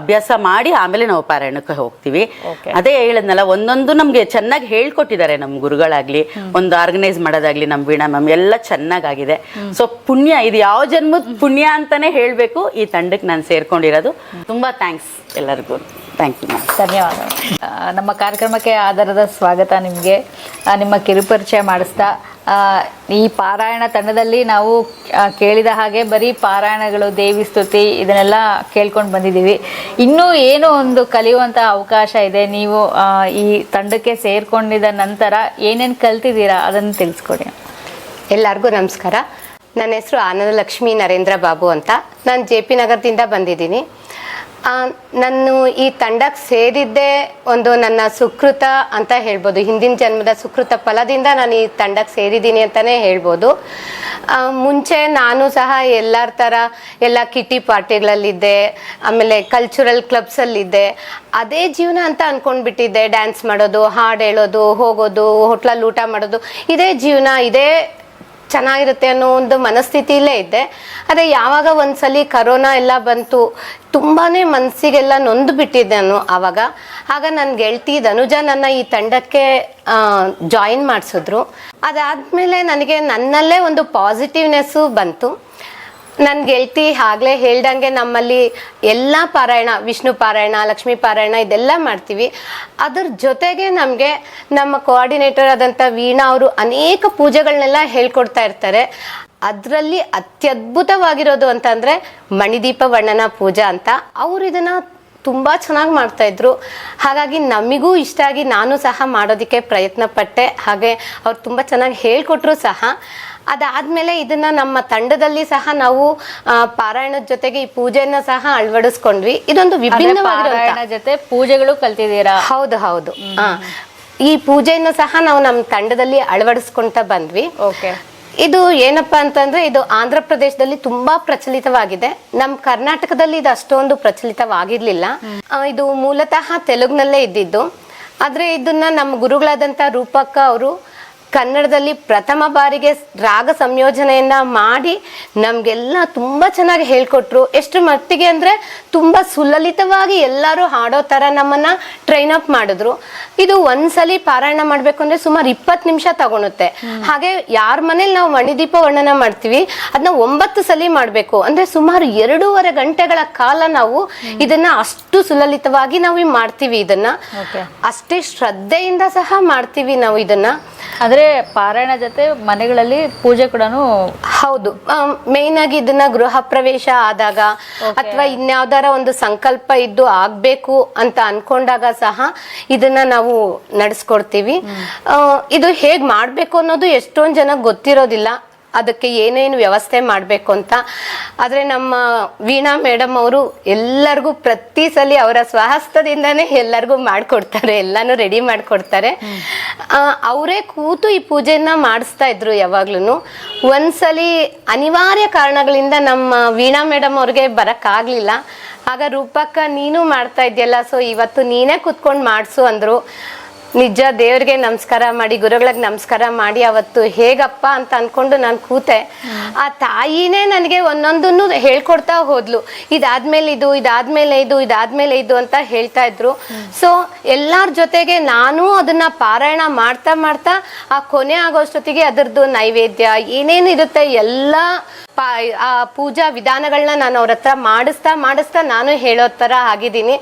ಅಭ್ಯಾಸ ಮಾಡಿ ಆಮೇಲೆ ನಾವು ಪಾರಾಯಣಕ್ಕೆ ಹೋಗ್ತೀವಿ. ಅದೇ ಹೇಳದ್ನಲ್ಲ ಒಂದೊಂದು ನಮ್ಗೆ ಚೆನ್ನಾಗಿ ಹೇಳ್ಕೊಟ್ಟಿದ್ದಾರೆ ನಮ್ ಗುರುಗಳಾಗ್ಲಿ. ಒಂದು ಆರ್ಗನೈಸ್ ಮಾಡೋದಾಗ್ಲಿ ನಮ್ ವೀಣಾ ಮ್ಯಾಮ್ ಎಲ್ಲ ಚೆನ್ನಾಗಾಗಿದೆ. ಸೊ ಪುಣ್ಯ ಇದು ಯಾವ ಜನ್ಮದ ಪುಣ್ಯ ಅಂತಾನೆ ಹೇಳಬೇಕು. ಈ ತಂಡಕ್ಕೆ ನಾನು ಸೇರ್ಕೊಂಡಿರೋದು. ತುಂಬಾ ಥ್ಯಾಂಕ್ಸ್ ಎಲ್ಲರಿಗೂ. ಥ್ಯಾಂಕ್ ಯು ಮ್ಯಾಮ್ ಧನ್ಯವಾದ ನಮ್ಮ ಕಾರ್ಯಕ್ರಮಕ್ಕೆ ಆಧಾರದ ಸ್ವಾಗತ ನಿಮಗೆ. ನಿಮ್ಮ ಕಿರುಪರಿಚಯ ಮಾಡಿಸ್ತಾ ಈ ಪಾರಾಯಣ ತಂಡದಲ್ಲಿ ನಾವು ಕೇಳಿದ ಹಾಗೆ ಬರೀ ಪಾರಾಯಣಗಳು ದೇವಿ ಸ್ತುತಿ ಇದನ್ನೆಲ್ಲ ಕೇಳ್ಕೊಂಡು ಬಂದಿದ್ದೀವಿ. ಇನ್ನೂ ಏನೋ ಒಂದು ಕಲಿಯುವಂಥ ಅವಕಾಶ ಇದೆ. ನೀವು ಈ ತಂಡಕ್ಕೆ ಸೇರ್ಕೊಂಡಿದ ನಂತರ ಏನೇನು ಕಲ್ತಿದ್ದೀರಾ ಅದನ್ನು ತಿಳಿಸ್ಕೊಡಿ. ಎಲ್ಲರಿಗೂ ನಮಸ್ಕಾರ. ನನ್ನ ಹೆಸರು ಆನಂದಲಕ್ಷ್ಮಿ ನರೇಂದ್ರ ಬಾಬು ಅಂತ. ನಾನು ಜೆ ಪಿ ನಗರದಿಂದ ಬಂದಿದ್ದೀನಿ. ನಾನು ಈ ತಂಡಕ್ಕೆ ಸೇರಿದ್ದೇ ಒಂದು ನನ್ನ ಸುಕೃತ ಅಂತ ಹೇಳ್ಬೋದು. ಹಿಂದಿನ ಜನ್ಮದ ಸುಕೃತ ಫಲದಿಂದ ನಾನು ಈ ತಂಡಕ್ಕೆ ಸೇರಿದ್ದೀನಿ ಅಂತಲೇ ಹೇಳ್ಬೋದು. ಮುಂಚೆ ನಾನು ಸಹ ಎಲ್ಲರ ಥರ ಎಲ್ಲ ಕಿಟಿ ಪಾರ್ಟಿಗಳಲ್ಲಿದ್ದೆ, ಆಮೇಲೆ ಕಲ್ಚರಲ್ ಕ್ಲಬ್ಸಲ್ಲಿದ್ದೆ ಅದೇ ಜೀವನ ಅಂತ ಅಂದ್ಕೊಂಡ್ಬಿಟ್ಟಿದ್ದೆ ಡ್ಯಾನ್ಸ್ ಮಾಡೋದು, ಹಾಡು ಹೇಳೋದು, ಹೋಗೋದು, ಹೋಟ್ಲಲ್ಲಿ ಊಟ ಮಾಡೋದು. ಇದೇ ಜೀವನ, ಇದೇ ಚೆನ್ನಾಗಿರುತ್ತೆ ಅನ್ನೋ ಒಂದು ಮನಸ್ಥಿತಿಲೇ ಇದ್ದೆ. ಆದರೆ ಯಾವಾಗ ಒಂದ್ಸಲಿ ಕರೋನಾ ಎಲ್ಲ ಬಂತು, ತುಂಬಾನೇ ಮನಸ್ಸಿಗೆಲ್ಲ ನೊಂದು ಬಿಟ್ಟಿದ್ದೆ ನಾನು ಆವಾಗ ಆಗ ನನ್ನ ಗೆಳತಿ ಧನುಜ ನನ್ನ ಈ ತಂಡಕ್ಕೆ ಜಾಯಿನ್ ಮಾಡಿಸಿದ್ರು. ಅದಾದ್ಮೇಲೆ ನನಗೆ ನನ್ನಲ್ಲೇ ಒಂದು ಪಾಸಿಟಿವ್ನೆಸ್ಸು ಬಂತು. ನನ್ನ ಗೆಳತಿ ಆಗ್ಲೇ ಹೇಳ್ದಂಗೆ ನಮ್ಮಲ್ಲಿ ಎಲ್ಲ ಪಾರಾಯಣ, ವಿಷ್ಣು ಪಾರಾಯಣ, ಲಕ್ಷ್ಮೀ ಪಾರಾಯಣ ಇದೆಲ್ಲ ಮಾಡ್ತೀವಿ. ಅದ್ರ ಜೊತೆಗೆ ನಮಗೆ ನಮ್ಮ ಕೋಆರ್ಡಿನೇಟರ್ ಆದಂಥ ವೀಣಾ ಅವರು ಅನೇಕ ಪೂಜೆಗಳನ್ನೆಲ್ಲ ಹೇಳ್ಕೊಡ್ತಾ ಇರ್ತಾರೆ. ಅದರಲ್ಲಿ ಅತ್ಯದ್ಭುತವಾಗಿರೋದು ಅಂತಂದರೆ ಮಣಿದೀಪ ವರ್ಣನ ಪೂಜಾ ಅಂತ. ಅವ್ರು ಇದನ್ನು ತುಂಬ ಚೆನ್ನಾಗಿ ಮಾಡ್ತಾಯಿದ್ರು ಹಾಗಾಗಿ ನಮಗೂ ಇಷ್ಟ ಆಗಿ ನಾನು ಸಹ ಮಾಡೋದಕ್ಕೆ ಪ್ರಯತ್ನ ಪಟ್ಟೆ ಹಾಗೆ ಅವ್ರು ತುಂಬ ಚೆನ್ನಾಗಿ ಹೇಳ್ಕೊಟ್ರು ಸಹ. ಅದಾದ್ಮೇಲೆ ಇದನ್ನ ನಮ್ಮ ತಂಡದಲ್ಲಿ ಸಹ ನಾವು ಪಾರಾಯಣದ ಜೊತೆಗೆ ಈ ಪೂಜೆಯನ್ನ ಸಹ ಅಳವಡಿಸ್ಕೊಂಡ್ವಿ. ಇದೊಂದು ಅಂದ್ರೆ ವಿಭಿನ್ನವಾಗಿರುವಂತ ಜೊತೆ ಪೂಜೆಗಳು ಕಲ್ತಿದ್ದೀರಾ? ಹೌದು ಹೌದು. ಈ ಪೂಜೆಯನ್ನು ಸಹ ನಾವು ನಮ್ಮ ತಂಡದಲ್ಲಿ ಅಳವಡಿಸ್ಕೊಂತ ಬಂದ್ವಿ. ಓಕೆ. ಇದು ಏನಪ್ಪಾ ಅಂತಂದ್ರೆ ಇದು ಆಂಧ್ರ ಪ್ರದೇಶದಲ್ಲಿ ತುಂಬಾ ಪ್ರಚಲಿತವಾಗಿದೆ. ನಮ್ಮ ಕರ್ನಾಟಕದಲ್ಲಿ ಇದು ಅಷ್ಟೊಂದು ಪ್ರಚಲಿತವಾಗಿರ್ಲಿಲ್ಲ. ಇದು ಮೂಲತಃ ತೆಲುಗಿನಲ್ಲೇ ಇದ್ದಿದ್ದು. ಆದ್ರೆ ಇದನ್ನ ನಮ್ಮ ಗುರುಗಳಾದಂತ ರೂಪಕ್ಕ ಅವರು ಕನ್ನಡದಲ್ಲಿ ಪ್ರಥಮ ಬಾರಿಗೆ ರಾಗ ಸಂಯೋಜನೆಯನ್ನ ಮಾಡಿ ನಮ್ಗೆಲ್ಲ ತುಂಬಾ ಚೆನ್ನಾಗಿ ಹೇಳ್ಕೊಟ್ರು. ಎಷ್ಟು ಮಟ್ಟಿಗೆ ಅಂದ್ರೆ ತುಂಬಾ ಸುಲಲಿತವಾಗಿ ಎಲ್ಲರೂ ಹಾಡೋ ತರ ನಮ್ಮನ್ನ ಟ್ರೈನ್ ಅಪ್ ಮಾಡಿದ್ರು. ಇದು ಒಂದ್ಸಲಿ ಪಾರಾಯಣ ಮಾಡ್ಬೇಕು ಅಂದ್ರೆ ಸುಮಾರು ಇಪ್ಪತ್ತು ನಿಮಿಷ ತಗೊಳುತ್ತೆ. ಹಾಗೆ ಯಾರ ಮನೇಲಿ ನಾವು ಮಣಿದೀಪ ವರ್ಣನ ಮಾಡ್ತೀವಿ ಅದನ್ನ ಒಂಬತ್ತು ಸಲಿ ಮಾಡ್ಬೇಕು. ಅಂದ್ರೆ ಸುಮಾರು ಎರಡೂವರೆ ಗಂಟೆಗಳ ಕಾಲ ನಾವು ಇದನ್ನ ಅಷ್ಟು ಸುಲಲಿತವಾಗಿ ನಾವು ಮಾಡ್ತೀವಿ ಇದನ್ನ. ಅಷ್ಟೇ ಶ್ರದ್ಧೆಯಿಂದ ಸಹ ಮಾಡ್ತೀವಿ ನಾವು ಇದನ್ನ. ಅಂದ್ರೆ ಪಾರಾಯಣ ಜೊತೆ ಮನೆಗಳಲ್ಲಿ ಪೂಜೆ ಕೂಡ ಹೌದು. ಮೇನ್ ಆಗಿ ಇದನ್ನ ಗೃಹ ಪ್ರವೇಶ ಆದಾಗ ಅಥವಾ ಇನ್ಯಾವ್ದಾರ ಒಂದು ಸಂಕಲ್ಪ ಇದ್ದು ಆಗ್ಬೇಕು ಅಂತ ಅನ್ಕೊಂಡಾಗ ಸಹ ಇದನ್ನ ನಾವು ನಡೆಸ್ಕೊಡ್ತೀವಿ. ಇದು ಹೇಗ್ ಮಾಡ್ಬೇಕು ಅನ್ನೋದು ಎಷ್ಟೊಂದ್ ಜನ ಗೊತ್ತಿರೋದಿಲ್ಲ. ಅದಕ್ಕೆ ಏನೇನು ವ್ಯವಸ್ಥೆ ಮಾಡಬೇಕು ಅಂತ. ಆದರೆ ನಮ್ಮ ವೀಣಾ ಮೇಡಮ್ ಅವರು ಎಲ್ಲರಿಗೂ ಪ್ರತಿ ಸಲ ಅವರ ಸ್ವಹಸ್ತದಿಂದನೇ ಎಲ್ಲರಿಗೂ ಮಾಡಿಕೊಡ್ತಾರೆ, ಎಲ್ಲನೂ ರೆಡಿ ಮಾಡಿಕೊಡ್ತಾರೆ. ಅವರೇ ಕೂತು ಈ ಪೂಜೆಯನ್ನ ಮಾಡಿಸ್ತಾ ಇದ್ರು ಯಾವಾಗ್ಲೂ ಒಂದ್ಸಲಿ ಅನಿವಾರ್ಯ ಕಾರಣಗಳಿಂದ ನಮ್ಮ ವೀಣಾ ಮೇಡಮ್ ಅವ್ರಿಗೆ ಬರಕ್ಕಾಗ್ಲಿಲ್ಲ. ಆಗ ರೂಪಕ್ಕ ನೀನು ಮಾಡ್ತಾ ಇದೆಯಲ್ಲ, ಸೊ ಇವತ್ತು ನೀನೇ ಕುತ್ಕೊಂಡು ಮಾಡಿಸು ಅಂದ್ರು. ನಿಜ ದೇವ್ರಿಗೆ ನಮಸ್ಕಾರ ಮಾಡಿ ಗುರುಗಳಿಗೆ ನಮಸ್ಕಾರ ಮಾಡಿ ಅವತ್ತು ಹೇಗಪ್ಪ ಅಂತ ಅನ್ಕೊಂಡು ನಾನು ಕೂತೆ. ಆ ತಾಯಿನೇ ನನಗೆ ಒಂದೊಂದನ್ನು ಹೇಳ್ಕೊಡ್ತಾ ಹೋದ್ಲು. ಇದಾದ್ಮೇಲೆ ಇದು ಇದಾದ್ಮೇಲೆ ಇದು ಇದಾದ್ಮೇಲೆ ಇದು ಅಂತ ಹೇಳ್ತಾ ಇದ್ರು. ಸೊ ಎಲ್ಲಾರ ಜೊತೆಗೆ ನಾನು ಅದನ್ನ ಪಾರಾಯಣ ಮಾಡ್ತಾ ಮಾಡ್ತಾ ಆ ಕೊನೆ ಆಗೋಷ್ಟೊತ್ತಿಗೆ ಅದರದ್ದು ನೈವೇದ್ಯ ಏನೇನು ಇರುತ್ತೆ ಎಲ್ಲ ಪಾ ಆ ಪೂಜಾ ವಿಧಾನಗಳನ್ನ ನಾನು ಅವ್ರ ಹತ್ರ ಮಾಡಿಸ್ತಾ ಮಾಡಿಸ್ತಾ ನಾನು ಹೇಳೋ ಥರ ಆಗಿದ್ದೀನಿ.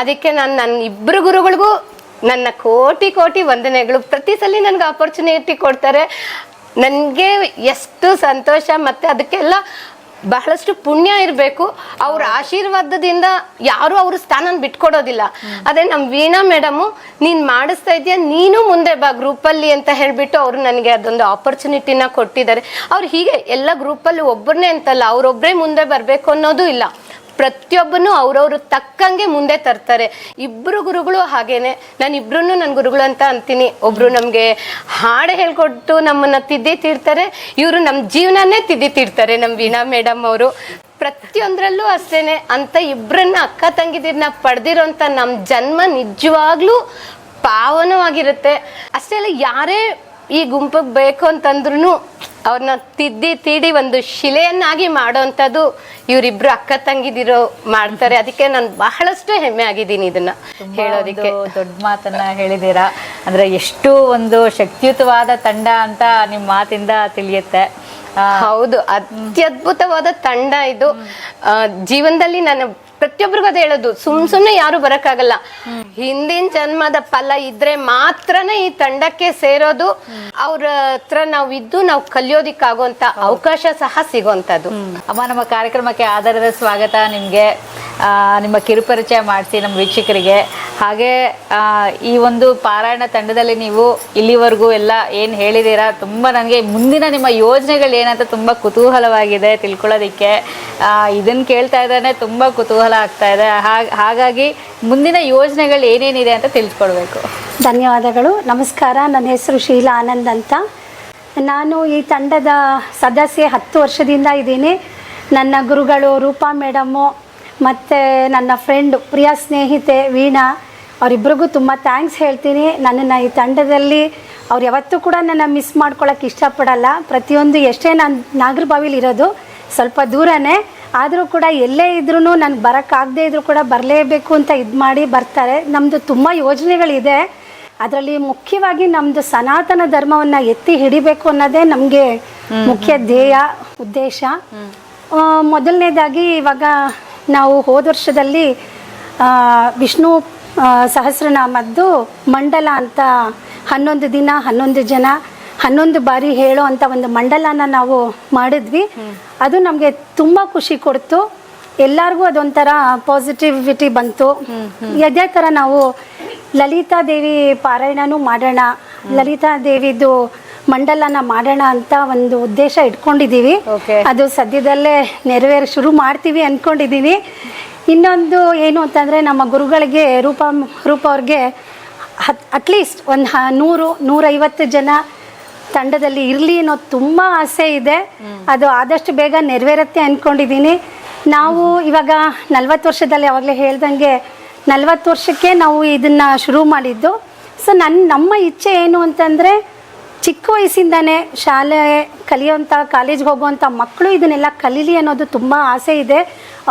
ಅದಕ್ಕೆ ನಾನು ನನ್ನ ಇಬ್ಬರು ಗುರುಗಳಿಗೂ ನನ್ನ ಕೋಟಿ ಕೋಟಿ ವಂದನೆಗಳು. ಪ್ರತಿ ಸಲ ನನಗೆ ಆಪರ್ಚುನಿಟಿ ಕೊಡ್ತಾರೆ. ನನಗೆ ಎಷ್ಟು ಸಂತೋಷ ಮತ್ತೆ ಅದಕ್ಕೆಲ್ಲ ಬಹಳಷ್ಟು ಪುಣ್ಯ ಇರಬೇಕು. ಅವ್ರ ಆಶೀರ್ವಾದದಿಂದ ಯಾರು ಅವ್ರ ಸ್ಥಾನ ಬಿಟ್ಕೊಡೋದಿಲ್ಲ. ಅದೇ ನಮ್ಮ ವೀಣಾ ಮೇಡಮು, ನೀನ್ ಮಾಡಿಸ್ತಾ ಇದೀಯ, ನೀನು ಮುಂದೆ ಬಾ ಗ್ರೂಪಲ್ಲಿ ಅಂತ ಹೇಳಿಬಿಟ್ಟು ಅವರು ನನಗೆ ಅದೊಂದು ಆಪರ್ಚುನಿಟಿನ ಕೊಟ್ಟಿದ್ದಾರೆ. ಅವ್ರು ಹೀಗೆ ಎಲ್ಲ ಗ್ರೂಪಲ್ಲಿ ಒಬ್ಬರನ್ನೇ ಅಂತಲ್ಲ ಅವ್ರೊಬ್ಬರೇ ಮುಂದೆ ಬರಬೇಕು ಅನ್ನೋದು ಇಲ್ಲ. ಪ್ರತಿಯೊಬ್ಬನು ಅವ್ರವ್ರು ತಕ್ಕಂಗೆ ಮುಂದೆ ತರ್ತಾರೆ. ಇಬ್ರು ಗುರುಗಳು ಹಾಗೇನೆ. ನಾನು ಇಬ್ರು ನನ್ನ ಗುರುಗಳು ಅಂತ ಅಂತೀನಿ. ಒಬ್ರು ನಮ್ಗೆ ಹಾಡು ಹೇಳ್ಕೊಟ್ಟು ನಮ್ಮನ್ನ ತಿದ್ದಿ ತೀರ್ತಾರೆ. ಇವರು ನಮ್ಮ ಜೀವನನೇ ತಿದ್ದಿ ತೀರ್ತಾರೆ ನಮ್ಮ ವೀಣಾ ಮೇಡಮ್ ಅವರು. ಪ್ರತಿಯೊಂದರಲ್ಲೂ ಅಷ್ಟೇನೆ. ಅಂತ ಇಬ್ರನ್ನ ಅಕ್ಕ ತಂಗಿದಿರ್ನ ಪಡೆದಿರೋಂಥ ನಮ್ಮ ಜನ್ಮ ನಿಜವಾಗ್ಲೂ ಪಾವನವಾಗಿರುತ್ತೆ. ಅಷ್ಟೇ ಅಲ್ಲ, ಯಾರೇ ಈ ಗುಂಪಿಗೆ ಬೇಕು ಅಂತಂದ್ರೂ ಅವ್ರನ್ನ ತಿದ್ದಿ ತೀಡಿ ಒಂದು ಶಿಲೆಯನ್ನಾಗಿ ಮಾಡೋವಂಥದ್ದು ಇವರಿಬ್ರು ಅಕ್ಕ ತಂಗಿದಿರೋ ಮಾಡ್ತಾರೆ. ಅದಕ್ಕೆ ನಾನು ಬಹಳಷ್ಟು ಹೆಮ್ಮೆ ಆಗಿದ್ದೀನಿ ಇದನ್ನ ಹೇಳೋದಿಕ್ಕೆ. ದೊಡ್ಡ ಮಾತನ್ನ ಹೇಳಿದ್ದೀರಾ? ಅಂದ್ರೆ ಎಷ್ಟು ಒಂದು ಶಕ್ತಿಯುತವಾದ ತಂಡ ಅಂತ ನಿಮ್ಮ ಮಾತಿಂದ ತಿಳಿಯುತ್ತೆ. ಹೌದು ಅತ್ಯದ್ಭುತವಾದ ತಂಡ ಇದು. ಜೀವನದಲ್ಲಿ ನಾನು ಪ್ರತಿಯೊಬ್ಬರಿಗೂ ಅದೇ ಹೇಳೋದು. ಸುಮ್ ಸುಮ್ನೆ ಯಾರು ಬರಕ್ಕಾಗಲ್ಲ. ಹಿಂದಿನ ಜನ್ಮದ ಫಲ ಇದ್ರೆ ಮಾತ್ರನೇ ಈ ತಂಡಕ್ಕೆ ಸೇರೋದು. ಅವ್ರ ಹತ್ರ ನಾವು ಇದ್ದು ನಾವು ಕಲಿಯೋದಿಕ್ಕಾಗುವಂತ ಅವಕಾಶ ಸಹ ಸಿಗುವಂತದ್ದು ಅಮ್ಮ ನಮ್ಮ ಕಾರ್ಯಕ್ರಮಕ್ಕೆ ಆಧಾರದ ಸ್ವಾಗತ ನಿಮಗೆ. ನಿಮ್ಮ ಕಿರುಪರಿಚಯ ಮಾಡಿಸಿ ನಮ್ಮ ವೀಕ್ಷಕರಿಗೆ. ಹಾಗೆ ಆ, ಈ ಒಂದು ಪಾರಾಯಣ ತಂಡದಲ್ಲಿ ನೀವು ಇಲ್ಲಿವರೆಗೂ ಎಲ್ಲ ಏನು ಹೇಳಿದೀರಾ ತುಂಬಾ ನನಗೆ ಮುಂದಿನ ನಿಮ್ಮ ಯೋಜನೆಗಳು ಏನಂತ ತುಂಬಾ ಕುತೂಹಲವಾಗಿದೆ ತಿಳ್ಕೊಳ್ಳೋದಕ್ಕೆ. ಇದನ್ನು ಕೇಳ್ತಾ ಇದ್ದಾನೆ ತುಂಬಾ ಕುತೂಹಲ ಆಗ್ತಾ ಇದೆ. ಹಾಗಾಗಿ ಮುಂದಿನ ಯೋಜನೆಗಳು ಏನೇನಿದೆ ಅಂತ ತಿಳ್ಕೊಳ್ಬೇಕು ಧನ್ಯವಾದಗಳು. ನಮಸ್ಕಾರ. ನನ್ನ ಹೆಸರು ಶೀಲಾ ಆನಂದ್ ಅಂತ. ನಾನು ಈ ತಂಡದ ಸದಸ್ಯೆ ಹತ್ತು ವರ್ಷದಿಂದ ಇದ್ದೀನಿ. ನನ್ನ ಗುರುಗಳು ರೂಪಾ ಮೇಡಮು ಮತ್ತು ನನ್ನ ಫ್ರೆಂಡ್ ಪ್ರಿಯ ಸ್ನೇಹಿತೆ ವೀಣಾ, ಅವರಿಬ್ರಿಗೂ ತುಂಬ ಥ್ಯಾಂಕ್ಸ್ ಹೇಳ್ತೀನಿ. ನನ್ನನ್ನು ಈ ತಂಡದಲ್ಲಿ ಅವ್ರು ಯಾವತ್ತೂ ಕೂಡ ನನ್ನ ಮಿಸ್ ಮಾಡ್ಕೊಳ್ಳೋಕ್ಕೆ ಇಷ್ಟಪಡಲ್ಲ. ಪ್ರತಿಯೊಂದು ಎಷ್ಟೇ ನಾನು ನಾಗರಬಾವಿಲಿ ಇರೋದು ಸ್ವಲ್ಪ ದೂರನೇ ಆದರೂ ಕೂಡ ಎಲ್ಲೇ ಇದ್ರೂ ನನಗೆ ಬರೋಕ್ಕಾಗದೇ ಇದ್ರೂ ಕೂಡ ಬರಲೇಬೇಕು ಅಂತ ಇದು ಮಾಡಿ ಬರ್ತಾರೆ. ನಮ್ಮದು ತುಂಬ ಯೋಜನೆಗಳಿದೆ. ಅದರಲ್ಲಿ ಮುಖ್ಯವಾಗಿ ನಮ್ಮದು ಸನಾತನ ಧರ್ಮವನ್ನು ಎತ್ತಿ ಹಿಡಿಬೇಕು ಅನ್ನೋದೇ ನಮಗೆ ಮುಖ್ಯ ಧ್ಯೇಯ ಉದ್ದೇಶ. ಮೊದಲನೇದಾಗಿ ಇವಾಗ ನಾವು ಹೋದ ವರ್ಷದಲ್ಲಿ ವಿಷ್ಣು ಸಹಸ್ರನಾಮದ್ದು ಮಂಡಲ ಅಂತ ಹನ್ನೊಂದು ದಿನ ಹನ್ನೊಂದು ಜನ ಹನ್ನೊಂದು ಬಾರಿ ಹೇಳೋ ಅಂತ ಒಂದು ಮಂಡಲನ ನಾವು ಮಾಡಿದ್ವಿ. ಅದು ನಮಗೆ ತುಂಬ ಖುಷಿ ಕೊಡ್ತು. ಎಲ್ಲರಿಗೂ ಅದೊಂಥರ ಪಾಸಿಟಿವಿಟಿ ಬಂತು. ಅದೇ ಥರ ನಾವು ಲಲಿತಾ ದೇವಿ ಪಾರಾಯಣನೂ ಮಾಡೋಣ ಲಲಿತಾ ದೇವಿದು ಮಂಡಲನ ಮಾಡೋಣ ಅಂತ ಒಂದು ಉದ್ದೇಶ ಇಟ್ಕೊಂಡಿದ್ದೀವಿ. ಅದು ಸದ್ಯದಲ್ಲೇ ನೆರವೇರಿ ಶುರು ಮಾಡ್ತೀವಿ ಅಂದ್ಕೊಂಡಿದ್ದೀನಿ ಇನ್ನೊಂದು ಏನು ಅಂತಂದರೆ ನಮ್ಮ ಗುರುಗಳಿಗೆ ರೂಪ ರೂಪ ಅವ್ರಿಗೆ ಹತ್ ಅಟ್ಲೀಸ್ಟ್ ಒಂದು ನೂರು ನೂರೈವತ್ತು ಜನ ತಂಡದಲ್ಲಿ ಇರಲಿ ಅನ್ನೋದು ತುಂಬ ಆಸೆ ಇದೆ. ಅದು ಆದಷ್ಟು ಬೇಗ ನೆರವೇರುತ್ತೆ ಅಂದ್ಕೊಂಡಿದ್ದೀನಿ ನಾವು ಇವಾಗ ನಲ್ವತ್ತು ವರ್ಷದಲ್ಲಿ ಯಾವಾಗಲೇ ಹೇಳ್ದಂಗೆ ನಲ್ವತ್ತು ವರ್ಷಕ್ಕೆ ನಾವು ಇದನ್ನು ಶುರು ಮಾಡಿದ್ದು. ಸೊ ನನ್ನ ನಮ್ಮ ಇಚ್ಛೆ ಏನು ಅಂತಂದರೆ ಚಿಕ್ಕ ವಯಸ್ಸಿಂದಾನೆ ಶಾಲೆ ಕಲಿಯೋಂಥ ಕಾಲೇಜ್ಗೆ ಹೋಗುವಂಥ ಮಕ್ಕಳು ಇದನ್ನೆಲ್ಲ ಕಲೀಲಿ ಅನ್ನೋದು ತುಂಬ ಆಸೆ ಇದೆ.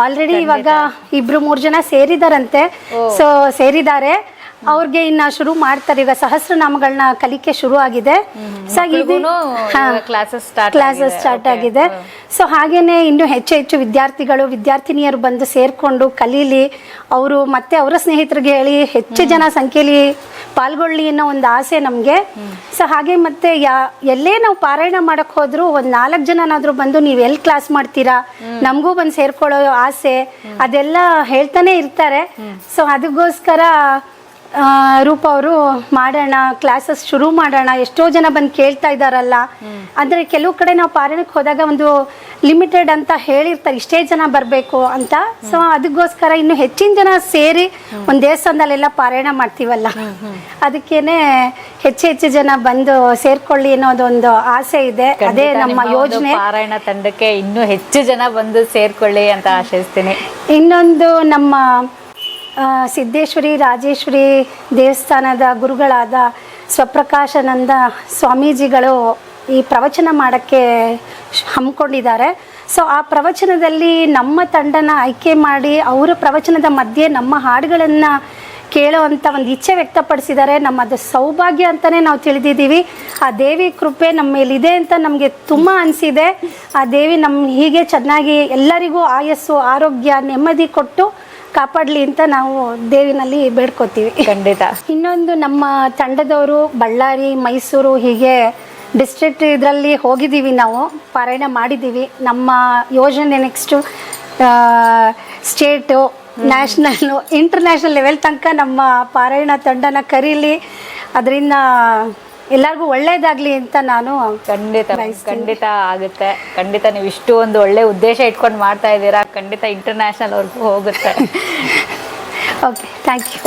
ಆಲ್ರೆಡಿ ಇವಾಗ ಇಬ್ರು ಮೂರು ಜನ ಸೇರಿದಾರಂತೆ. ಸೊ ಸೇರಿದ್ದಾರೆ. ಅವ್ರಿಗೆ ಇನ್ನ ಶುರು ಮಾಡ್ತಾರೆ. ಈಗ ಸಹಸ್ರನಾಮಗಳನ್ನ ಕಲಿಕೆ ಶುರು ಆಗಿದೆ. ಕ್ಲಾಸಸ್ ಸ್ಟಾರ್ಟ್ ಆಗಿದೆ. ಸೊ ಹಾಗೇನೆ ಇನ್ನು ಹೆಚ್ಚು ಹೆಚ್ಚು ವಿದ್ಯಾರ್ಥಿಗಳು ವಿದ್ಯಾರ್ಥಿನಿಯರು ಬಂದು ಸೇರ್ಕೊಂಡು ಕಲೀಲಿ. ಅವರು ಮತ್ತೆ ಅವರ ಸ್ನೇಹಿತರಿಗೆ ಹೇಳಿ ಹೆಚ್ಚು ಜನ ಸಂಖ್ಯೆಯಲ್ಲಿ ಪಾಲ್ಗೊಳ್ಳಿ ಅನ್ನೋ ಒಂದು ಆಸೆ ನಮಗೆ. ಸೊ ಹಾಗೆ ಮತ್ತೆ ಯಾ ಎಲ್ಲೇ ನಾವು ಪಾರಾಯಣ ಮಾಡಕ್ ಹೋದ್ರು ಒಂದ್ ನಾಲ್ಕು ಜನನಾದ್ರೂ ಬಂದು ನೀವು ಎಲ್ ಕ್ಲಾಸ್ ಮಾಡ್ತೀರಾ? ನಮಗೂ ಬಂದು ಸೇರ್ಕೊಳ್ಳೋ ಆಸೆ. ಅದೆಲ್ಲ ಹೇಳ್ತಾನೆ ಇರ್ತಾರೆ. ಸೊ ಅದಕ್ಕೋಸ್ಕರ ರೂಪ ಅವರು ಮಾಡೋಣ ಕ್ಲಾಸಸ್ ಶುರು ಮಾಡೋಣ ಎಷ್ಟೋ ಜನ ಬಂದು ಕೇಳ್ತಾ ಇದ್ದಾರಲ್ಲ. ಅಂದ್ರೆ ಕೆಲವು ಕಡೆ ನಾವು ಪಾರಾಯಣಕ್ಕೆ ಹೋದಾಗ ಒಂದು ಲಿಮಿಟೆಡ್ ಅಂತ ಹೇಳಿರ್ತಾರೆ ಇಷ್ಟೇ ಜನ ಬರಬೇಕು ಅಂತ. ಸೊ ಅದಕ್ಕೋಸ್ಕರ ಇನ್ನು ಹೆಚ್ಚಿನ ಜನ ಸೇರಿ ಒಂದು ದೇವಸ್ಥಾನದಲ್ಲೆಲ್ಲ ಪಾರಾಯಣ ಮಾಡ್ತೀವಲ್ಲ. ಅದಕ್ಕೇನೆ ಹೆಚ್ಚು ಹೆಚ್ಚು ಜನ ಬಂದು ಸೇರ್ಕೊಳ್ಳಿ ಅನ್ನೋದೊಂದು ಆಸೆ ಇದೆ. ಅದೇ ನಮ್ಮ ಯೋಜನೆ. ಪಾರಾಯಣ ತಂಡಕ್ಕೆ ಇನ್ನೂ ಹೆಚ್ಚು ಜನ ಬಂದು ಸೇರ್ಕೊಳ್ಳಿ ಅಂತ ಆಶಿಸ್ತೀನಿ. ಇನ್ನೊಂದು ನಮ್ಮ ಸಿದ್ದೇಶ್ವರಿ, ರಾಜೇಶ್ವರಿ ದೇವಸ್ಥಾನದ ಗುರುಗಳಾದ ಸ್ವಪ್ರಕಾಶಾನಂದ ಸ್ವಾಮೀಜಿಗಳು ಈ ಪ್ರವಚನ ಮಾಡೋಕ್ಕೆ ಹಮ್ಮಿಕೊಂಡಿದ್ದಾರೆ. ಸೊ ಆ ಪ್ರವಚನದಲ್ಲಿ ನಮ್ಮ ತಂಡನ ಆಯ್ಕೆ ಮಾಡಿ ಅವರ ಪ್ರವಚನದ ಮಧ್ಯೆ ನಮ್ಮ ಹಾಡುಗಳನ್ನು ಕೇಳೋ ಅಂತ ಒಂದು ಇಚ್ಛೆ ವ್ಯಕ್ತಪಡಿಸಿದ್ದಾರೆ. ನಮ್ಮದು ಸೌಭಾಗ್ಯ ಅಂತಲೇ ನಾವು ತಿಳಿದಿದ್ದೀವಿ. ಆ ದೇವಿ ಕೃಪೆ ನಮ್ಮ ಮೇಲಿದೆ ಅಂತ ನಮಗೆ ತುಂಬ ಅನಿಸಿದೆ. ಆ ದೇವಿ ನಮ್ಮ ಹೀಗೆ ಚೆನ್ನಾಗಿ ಎಲ್ಲರಿಗೂ ಆಯಸ್ಸು, ಆರೋಗ್ಯ, ನೆಮ್ಮದಿ ಕೊಟ್ಟು ಕಾಪಾಡಲಿ ಅಂತ ನಾವು ದೇವಿನಲ್ಲಿ ಬೇಡ್ಕೋತೀವಿ. ಖಂಡಿತ. ಇನ್ನೊಂದು ನಮ್ಮ ತಂಡದವರು ಬಳ್ಳಾರಿ ಮೈಸೂರು ಹೀಗೆ ಡಿಸ್ಟ್ರಿಕ್ಟ್ ಇದರಲ್ಲಿ ಹೋಗಿದ್ದೀವಿ ನಾವು ಪಾರಾಯಣ ಮಾಡಿದ್ದೀವಿ. ನಮ್ಮ ಯೋಜನೆ next state national international level ತನಕ ನಮ್ಮ ಪಾರಾಯಣ ತಂಡನ ಕರೀಲಿ. ಅದರಿಂದ ಎಲ್ಲರಿಗೂ ಒಳ್ಳೇದಾಗ್ಲಿ ಅಂತ ನಾನು ಖಂಡಿತ ಖಂಡಿತ ಆಗುತ್ತೆ. ಖಂಡಿತ ನೀವು ಇಷ್ಟು ಒಂದು ಒಳ್ಳೆ ಉದ್ದೇಶ ಇಟ್ಕೊಂಡು ಮಾಡ್ತಾ ಇದ್ದೀರಾ ಖಂಡಿತ ಇಂಟರ್ನ್ಯಾಷನಲ್ ಅವ್ರಿಗೂ ಹೋಗುತ್ತೆ. Okay thank you